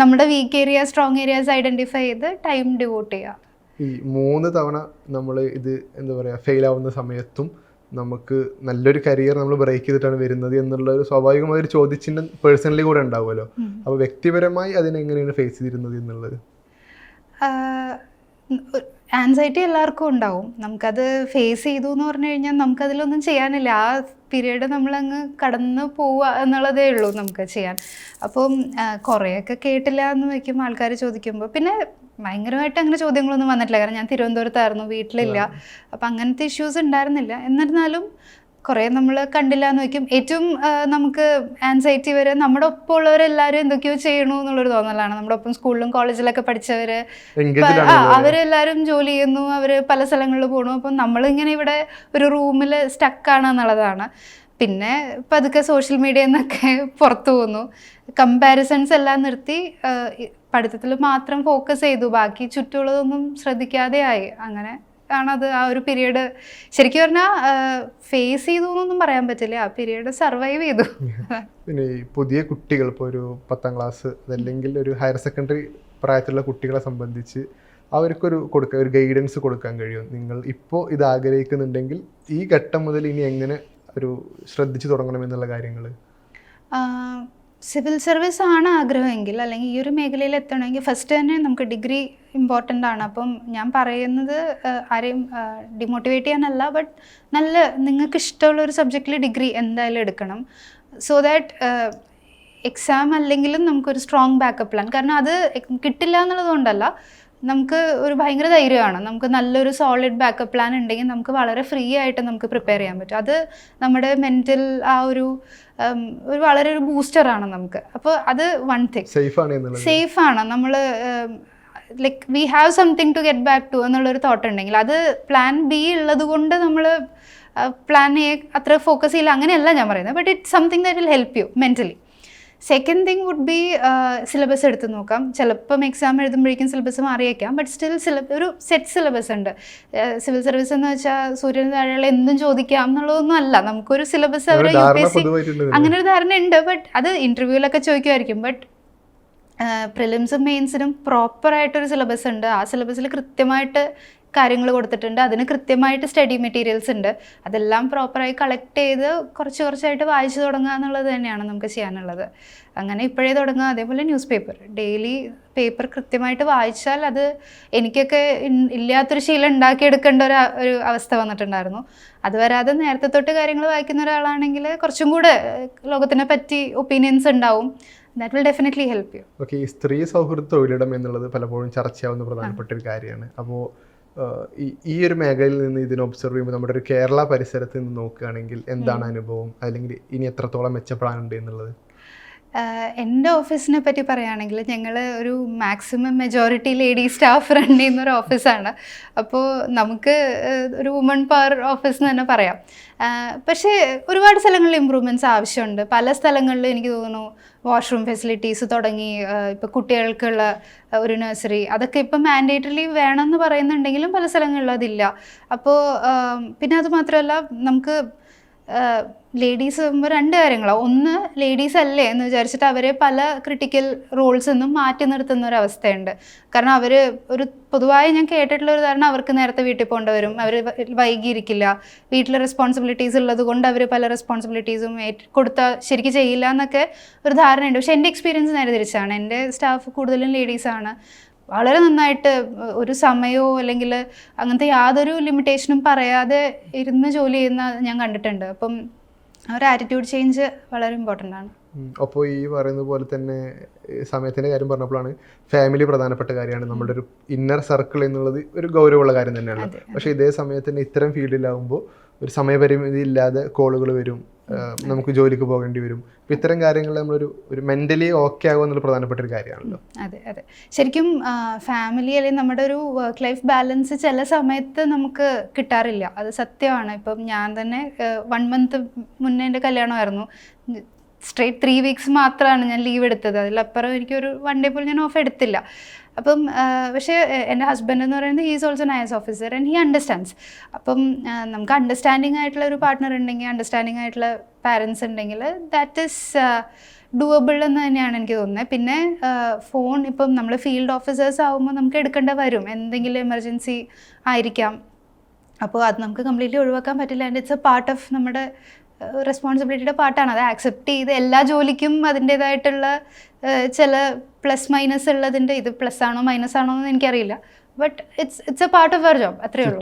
നമ്മുടെ weak area strong areas identify ചെയ്ത് ടൈം ഡിവോട്ട് ചെയ്യുക ഈ മൂന്ന് തവണ നമ്മൾ ഇത് എന്താ പറയുക ഫെയിൽ ആവുന്ന സമയത്തും നമുക്ക് നല്ലൊരു കരിയർ നമ്മൾ ബ്രേക്ക് ചെയ്തിട്ടാണ് വരുന്നത് എന്നുള്ള ഒരു സ്വാഭാവികമായ ഒരു ചോദ്യചിഹ്നം പേഴ്സണലി കൂടെ ഉണ്ടാവുമല്ലോ. അപ്പോൾ വ്യക്തിപരമായി അതിനെങ്ങനെയാണ് ഫേസ് ചെയ്തിരുന്നത് എന്നുള്ളത്? ആൻസൈറ്റി എല്ലാവർക്കും ഉണ്ടാവും. നമുക്കത് ഫേസ് ചെയ്തു എന്ന് പറഞ്ഞു കഴിഞ്ഞാൽ നമുക്കതിലൊന്നും ചെയ്യാനില്ല. ആ പീരീഡ് നമ്മളങ്ങ് കടന്നു പോവുക എന്നുള്ളതേ ഉള്ളൂ നമുക്ക് ചെയ്യാൻ. അപ്പം കുറേയൊക്കെ കേട്ടില്ല എന്ന് വയ്ക്കുമ്പോൾ ആൾക്കാർ ചോദിക്കുമ്പോൾ പിന്നെ ഭയങ്കരമായിട്ട് അങ്ങനെ ചോദ്യങ്ങളൊന്നും വന്നിട്ടില്ല. കാരണം ഞാൻ തിരുവനന്തപുരത്തായിരുന്നു വീട്ടിലില്ല. അപ്പം അങ്ങനത്തെ ഇഷ്യൂസ് ഉണ്ടായിരുന്നില്ല. എന്നിരുന്നാലും കുറേ നമ്മൾ കണ്ടില്ല എന്ന് വയ്ക്കും. ഏറ്റവും നമുക്ക് ആൻസൈറ്റി വരെ നമ്മുടെ ഒപ്പം ഉള്ളവരെല്ലാവരും എന്തൊക്കെയോ ചെയ്യണു എന്നുള്ളൊരു തോന്നലാണ്. നമ്മുടെ ഒപ്പം സ്കൂളിലും കോളേജിലൊക്കെ പഠിച്ചവര് അവരെല്ലാവരും ജോലി ചെയ്യുന്നു. അവർ പല സ്ഥലങ്ങളിൽ പോകണു അപ്പം നമ്മളിങ്ങനെ ഇവിടെ ഒരു റൂമിൽ സ്റ്റക്കാണ് എന്നുള്ളതാണ്. പിന്നെ പതുക്കെ സോഷ്യൽ മീഡിയയിൽ നിന്നൊക്കെ പുറത്തു പോകുന്നു കമ്പാരിസൺസ് എല്ലാം നിർത്തി പഠിത്തത്തിൽ മാത്രം ഫോക്കസ് ചെയ്തു. ബാക്കി ചുറ്റുമുള്ളതൊന്നും ശ്രദ്ധിക്കാതെ ആയി. അങ്ങനെ ആണത് ആ ഒരു പീരീഡ് ശരിക്കും പറഞ്ഞാൽ ഫേസ് ചെയ്തു എന്നൊന്നും പറയാൻ പറ്റില്ല. ആ പീരീഡ് സർവൈവ് ചെയ്തു. പിന്നെ ഈ പുതിയ കുട്ടികൾ ഇപ്പോൾ ഒരു പത്താം ക്ലാസ് അല്ലെങ്കിൽ ഒരു ഹയർ സെക്കൻഡറി പ്രായത്തിലുള്ള കുട്ടികളെ സംബന്ധിച്ച് അവർക്കൊരു കൊടുക്കുക ഒരു ഗൈഡൻസ് കൊടുക്കാൻ കഴിയും. നിങ്ങൾ ഇപ്പോൾ ഇത് ആഗ്രഹിക്കുന്നുണ്ടെങ്കിൽ ഈ ഘട്ടം മുതൽ ഇനി എങ്ങനെ ഒരു ശ്രദ്ധിച്ചു തുടങ്ങണം എന്നുള്ള കാര്യങ്ങൾ സിവിൽ സർവീസ് ആണ് ആഗ്രഹമെങ്കിൽ അല്ലെങ്കിൽ ഈ ഒരു മേഖലയിൽ എത്തണമെങ്കിൽ ഫസ്റ്റ് തന്നെ നമുക്ക് ഡിഗ്രി ഇമ്പോർട്ടന്റ് ആണ്. അപ്പം ഞാൻ പറയുന്നത് ആരെയും ഡിമോട്ടിവേറ്റ് ചെയ്യാനല്ല ബട്ട് നല്ല നിങ്ങൾക്ക് ഇഷ്ടമുള്ള ഒരു സബ്ജക്റ്റിൽ ഡിഗ്രി എന്തായാലും എടുക്കണം. സോ ദാറ്റ് എക്സാം അല്ലെങ്കിലും നമുക്കൊരു സ്ട്രോങ് ബാക്കപ്പ് പ്ലാൻ കാരണം അത് കിട്ടില്ല എന്നുള്ളതുകൊണ്ടല്ല നമുക്ക് ഒരു ഭയങ്കര ധൈര്യമാണ്. നമുക്ക് നല്ലൊരു സോളിഡ് ബാക്കപ്പ് പ്ലാൻ ഉണ്ടെങ്കിൽ നമുക്ക് വളരെ ഫ്രീ ആയിട്ട് നമുക്ക് പ്രിപ്പയർ ചെയ്യാൻ പറ്റും. അത് നമ്മുടെ മെന്റൽ ആ ഒരു ഒരു വളരെ ഒരു ബൂസ്റ്ററാണ് നമുക്ക്. അപ്പോൾ അത് വൺ തിങ് സേഫ് ആണ് സേഫ് ആണ്. നമ്മൾ like we have something to get back to എന്നുള്ളൊരു തോട്ട് ഉണ്ടെങ്കിൽ അത് പ്ലാൻ ബി ഉള്ളത് കൊണ്ട് നമ്മൾ പ്ലാൻ എ അത്ര ഫോക്കസ് ചെയ്യില്ല. അങ്ങനെയല്ല ഞാൻ പറയുന്നത്. But it something that will help you mentally second thing would be syllabus എടുത്ത് നോക്കാം. ചിലപ്പം എക്സാം എഴുതുമ്പോഴേക്കും സിലബസ് മാറിയേക്കാം ബട്ട് സ്റ്റിൽ സിലബ ഒരു സെറ്റ് സിലബസ് ഉണ്ട്. സിവിൽ സർവീസ് എന്ന് വെച്ചാൽ സൂര്യന് താഴെയുള്ള എന്തും ചോദിക്കാം എന്നുള്ളതൊന്നും അല്ല. നമുക്കൊരു സിലബസ് അവർ യു പി എസ് സി അങ്ങനെ ഒരു ധാരണ ഉണ്ട് ബട്ട് അത് ഇന്റർവ്യൂവിലൊക്കെ ചോദിക്കുമായിരിക്കും. ബട്ട് പ്രിലിംസും മെയിൻസിനും പ്രോപ്പറായിട്ടൊരു സിലബസ് ഉണ്ട്. ആ സിലബസിൽ കൃത്യമായിട്ട് കാര്യങ്ങൾ കൊടുത്തിട്ടുണ്ട്. അതിന് കൃത്യമായിട്ട് സ്റ്റഡി മെറ്റീരിയൽസ് ഉണ്ട്. അതെല്ലാം പ്രോപ്പറായി കളക്ട് ചെയ്ത് കുറച്ച് കുറച്ചായിട്ട് വായിച്ചു തുടങ്ങുക എന്നുള്ളത് തന്നെയാണ് നമുക്ക് ചെയ്യാനുള്ളത്. അങ്ങനെ ഇപ്പോഴേ തുടങ്ങുക. അതേപോലെ ന്യൂസ് പേപ്പർ ഡെയിലി പേപ്പർ കൃത്യമായിട്ട് വായിച്ചാൽ അത് എനിക്കൊക്കെ ഇല്ലാത്തൊരു ശീലം ഉണ്ടാക്കിയെടുക്കേണ്ട ഒരു ഒരു അവസ്ഥ വന്നിട്ടുണ്ടായിരുന്നു. അത് വരാതെ നേരത്തെ തൊട്ട് കാര്യങ്ങൾ വായിക്കുന്ന ഒരാളാണെങ്കിൽ കുറച്ചും കൂടെ ലോകത്തിനെ പറ്റി ഒപ്പീനിയൻസ് ഉണ്ടാവും. That will definitely help you okay സ്ത്രീ സൗഹൃദ തൊഴിലിടം എന്നുള്ളത് പലപ്പോഴും ചർച്ചയാവുന്ന പ്രധാനപ്പെട്ട ഒരു കാര്യമാണ്. അപ്പോൾ ഈ ഈ ഒരു മേഖലയിൽ നിന്ന് ഇതിനെ ഒബ്സർവ് ചെയ്യുമ്പോൾ നമ്മുടെ ഒരു കേരള പരിസരത്ത് നിന്ന് നോക്കുകയാണെങ്കിൽ എന്താണ് അനുഭവം? അല്ലെങ്കിൽ ഇനി എത്രത്തോളം മെച്ചപ്പെടാനുണ്ട് എന്നുള്ളത്? എന്റെ ഓഫീസിനെ പറ്റി പറയുകയാണെങ്കിൽ ഞങ്ങൾ ഒരു maximum majority lady staff run ചെയ്യുന്ന ഒരു ഓഫീസാണ്. അപ്പോൾ നമുക്ക് ഒരു വുമൺ പവർ ഓഫീസ് എന്ന് തന്നെ പറയാം. പക്ഷേ ഒരുപാട് സ്ഥലങ്ങളിൽ ഇമ്പ്രൂവ്മെന്റ്സ് ആവശ്യമുണ്ട്. പല സ്ഥലങ്ങളിലും എനിക്ക് തോന്നുന്നു വാഷ്റൂം ഫെസിലിറ്റീസ് തുടങ്ങി ഇപ്പോൾ കുട്ടികൾക്കുള്ള ഒരു നഴ്സറി അതൊക്കെ ഇപ്പം മാൻഡേറ്ററിലി വേണമെന്ന് പറയുന്നുണ്ടെങ്കിലും പല സ്ഥലങ്ങളിലും അതില്ല. അപ്പോൾ പിന്നെ അത് മാത്രമല്ല നമുക്ക് ലേഡീസ് ആകുമ്പോൾ രണ്ട് കാര്യങ്ങളാണ് ഒന്ന് ലേഡീസ് അല്ലേ എന്ന് വിചാരിച്ചിട്ട് അവരെ പല ക്രിട്ടിക്കൽ റോൾസ് നിന്നും മാറ്റി നിർത്തുന്ന ഒരു അവസ്ഥയുണ്ട്. കാരണം അവർ ഒരു പൊതുവായി ഞാൻ കേട്ടിട്ടുള്ള ഒരു ധാരണ അവർക്ക് നേരത്തെ വീട്ടിൽ പോകേണ്ടി വരും. അവർ വൈകിയിരിക്കില്ല. വീട്ടിലെ റെസ്പോൺസിബിലിറ്റീസ് ഉള്ളത് കൊണ്ട് അവർ പല റെസ്പോൺസിബിലിറ്റീസും കൊടുത്താൽ ശരിക്ക് ചെയ്യില്ല എന്നൊക്കെ ഒരു ധാരണയുണ്ട്. പക്ഷേ എന്റെ എക്സ്പീരിയൻസ് നേരെ തിരിച്ചാണ്. എന്റെ സ്റ്റാഫ് കൂടുതലും ലേഡീസാണ് വളരെ നന്നായിട്ട് ഒരു സമയമോ അല്ലെങ്കിൽ അങ്ങനത്തെ യാതൊരു ലിമിറ്റേഷനും പറയാതെ ഇരുന്ന് ജോലി ചെയ്യുന്ന ഞാൻ കണ്ടിട്ടുണ്ട്. അപ്പം ഒരു ആറ്റിറ്റ്യൂഡ് ചേഞ്ച് വളരെ ഇമ്പോർട്ടന്റ് ആണ്. അപ്പോൾ ഈ പറയുന്ന പോലെ തന്നെ സമയത്തിന്റെ കാര്യം പറഞ്ഞപ്പോഴാണ് ഫാമിലി പ്രധാനപ്പെട്ട കാര്യമാണ്. നമ്മുടെ ഒരു ഇന്നർ സർക്കിൾ എന്നുള്ളത് ഒരു ഗൗരവമുള്ള കാര്യം തന്നെയാണ്. പക്ഷേ ഇതേ സമയത്ത് തന്നെ ഇത്തരം ഫീൽഡിലാവുമ്പോൾ ഒരു സമയപരിമിതി ഇല്ലാതെ കോളുകൾ വരും നമുക്ക് ജോലിക്ക് പോകേണ്ടി വരും. ഇത്തരം കാര്യങ്ങൾ നമ്മളൊരു ഒരു മെന്റലി ഓക്കെ ആകുക എന്നുള്ള പ്രധാനപ്പെട്ട ഒരു കാര്യമാണല്ലോ. അതെ അതെ. ശരിക്കും ഫാമിലി അല്ലെങ്കിൽ നമ്മുടെ ഒരു വർക്ക് ലൈഫ് ബാലൻസ് ചില സമയത്ത് നമുക്ക് കിട്ടാറില്ല. അത് സത്യമാണ്. ഇപ്പം ഞാൻ തന്നെ വൺ മന്ത് മുന്നേ എന്റെ കല്യാണമായിരുന്നു. സ്ട്രേറ്റ് ത്രീ വീക്സ് മാത്രമാണ് ഞാൻ ലീവ് എടുത്തത്. അതിലപ്പുറം എനിക്കൊരു വൺ ഡേ പോലും ഞാൻ ഓഫ് എടുത്തില്ല. അപ്പം പക്ഷേ എന്റെ ഹസ്ബൻഡ് എന്ന് പറയുന്നത് he is also nice officer and he understands അപ്പം നമുക്ക് അണ്ടർസ്റ്റാൻഡിങ് ആയിട്ടുള്ള ഒരു പാർട്ട്ണർ ഉണ്ടെങ്കിൽ അണ്ടർസ്റ്റാൻഡിങ് ആയിട്ടുള്ള പാരൻസ് ഉണ്ടെങ്കിൽ ദാറ്റ് ഇസ് ഡുവബിൾ എന്ന് തന്നെയാണ് എനിക്ക് തോന്നുന്നത്. പിന്നെ ഫോൺ ഇപ്പം നമ്മൾ ഫീൽഡ് ഓഫീസേഴ്സ് ആകുമ്പോൾ നമുക്ക് എടുക്കേണ്ട വരും. എന്തെങ്കിലും എമർജൻസി ആയിരിക്കാം. അപ്പോൾ അത് നമുക്ക് കംപ്ലീറ്റ്ലി ഒഴിവാക്കാൻ പറ്റില്ല. And it's a part of നമ്മുടെ റെസ്പോൺസിബിലിറ്റിയുടെ പാർട്ടാണ് അത് ആക്സെപ്റ്റ് ചെയ്ത് എല്ലാ ജോലിക്കും അതിന്റേതായിട്ടുള്ള ചില പ്ലസ് മൈനസ് ഉള്ളതിന്റെ ഇത് പ്ലസ് ആണോ മൈനസ് ആണോ എന്ന് എനിക്കറിയില്ല. But it's it's a part of our job അത്രേ ഉള്ളൂ.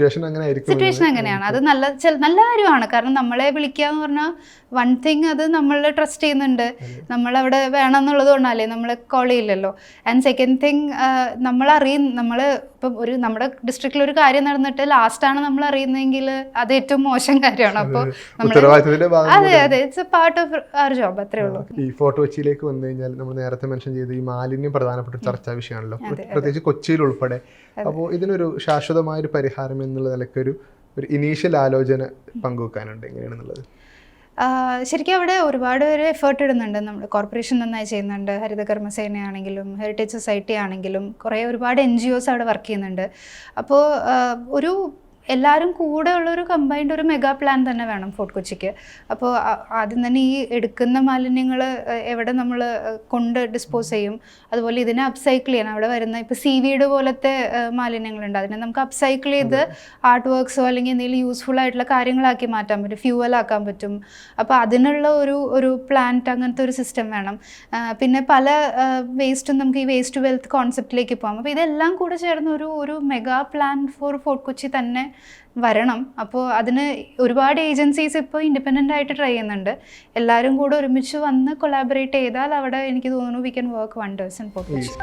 സിറ്റുവേഷൻ അങ്ങനെയാണ്. അത് നല്ല നല്ല കാര്യമാണ്. കാരണം നമ്മളെ വിളിക്കുക എന്ന് പറഞ്ഞാൽ വൺ തിങ് അത് നമ്മൾ ട്രസ്റ്റ് ചെയ്യുന്നുണ്ട്. നമ്മൾ അവിടെ വേണം എന്നുള്ളത് കൊണ്ടല്ലേ നമ്മൾ കോൾ ചെയ്യില്ലല്ലോ. ആൻഡ് സെക്കൻഡ് തിങ് നമ്മൾ അറിയും നമ്മൾ ഇപ്പം ഒരു നമ്മുടെ ഡിസ്ട്രിക്റ്റിൽ ഒരു കാര്യം നടന്നിട്ട് ലാസ്റ്റാണ് നമ്മൾ അറിയുന്നതെങ്കിൽ അത് ഏറ്റവും മോശം കാര്യമാണ്. അപ്പോൾ അതെ അതെ. It's a part of our job അത്രേ ഉള്ളൂ. ഈ ഫോട്ടോ കൊച്ചിയിലേക്ക് വന്നു കഴിഞ്ഞാൽ നമ്മൾ നേരത്തെ മെൻഷൻ ചെയ്ത് ഈ മാലിന്യം പ്രധാനപ്പെട്ട ചർച്ചാ വിഷയമാണല്ലോ. പ്രത്യേകിച്ച് കൊച്ചിയിൽ ഉൾപ്പെടെ. അപ്പോൾ ഇതിനൊരു ശാശ്വതമായ ഒരു പരിഹാരം എന്നുള്ള നിലയ്ക്കൊരു ഒരു ഇനീഷ്യൽ ആലോചന പങ്കുവെക്കാനുണ്ട് എങ്ങനെയാണെന്നുള്ളത്? ശരിക്കും അവിടെ ഒരുപാട് പേര് എഫേർട്ട് ഇടുന്നുണ്ട്. നമ്മുടെ കോർപ്പറേഷൻ നന്നായി ചെയ്യുന്നുണ്ട്. ഹരിതകർമ്മസേന ആണെങ്കിലും ഹെറിറ്റേജ് സൊസൈറ്റി ആണെങ്കിലും കുറേ ഒരുപാട് എൻ ജി ഒസ് അവിടെ വർക്ക് ചെയ്യുന്നുണ്ട്. അപ്പോൾ ഒരു എല്ലാവരും കൂടെ ഉള്ളൊരു കമ്പൈൻഡ് ഒരു മെഗാ പ്ലാൻ തന്നെ വേണം ഫോർട്ട് കൊച്ചിക്ക്. അപ്പോൾ ആദ്യം തന്നെ ഈ എടുക്കുന്ന മാലിന്യങ്ങൾ എവിടെ നമ്മൾ കൊണ്ട് ഡിസ്പോസ് ചെയ്യും. അതുപോലെ ഇതിനെ അപ്സൈക്കിൾ ചെയ്യണം. അവിടെ വരുന്ന ഇപ്പോൾ സി വീഡ് പോലത്തെ മാലിന്യങ്ങളുണ്ട്. അതിനെ നമുക്ക് അപ്സൈക്കിൾ ചെയ്ത് ആർട്ട് വർക്ക്സോ അല്ലെങ്കിൽ എന്തെങ്കിലും യൂസ്ഫുൾ ആയിട്ടുള്ള കാര്യങ്ങളാക്കി മാറ്റാൻ പറ്റും. ഫ്യൂവൽ ആക്കാൻ പറ്റും. അപ്പോൾ അതിനുള്ള ഒരു ഒരു പ്ലാന്റ് അങ്ങനത്തെ ഒരു സിസ്റ്റം വേണം. പിന്നെ പല വേസ്റ്റും നമുക്ക് ഈ വേസ്റ്റ് വെൽത്ത് കോൺസെപ്റ്റിലേക്ക് പോകാം അപ്പോൾ ഇതെല്ലാം കൂടെ ചേർന്ന് ഒരു ഒരു mega plan for Fort Kochi തന്നെ വരണം. അപ്പോൾ അതിന് ഒരുപാട് ഏജൻസീസ് ഇപ്പോൾ ഇൻഡിപെൻഡന്റ് ആയിട്ട് ട്രൈ ചെയ്യുന്നുണ്ട്. എല്ലാവരും കൂടെ ഒരുമിച്ച് വന്ന് കൊളാബറേറ്റ് ചെയ്താൽ അവിടെ എനിക്ക് തോന്നുന്നു we can work wonders in population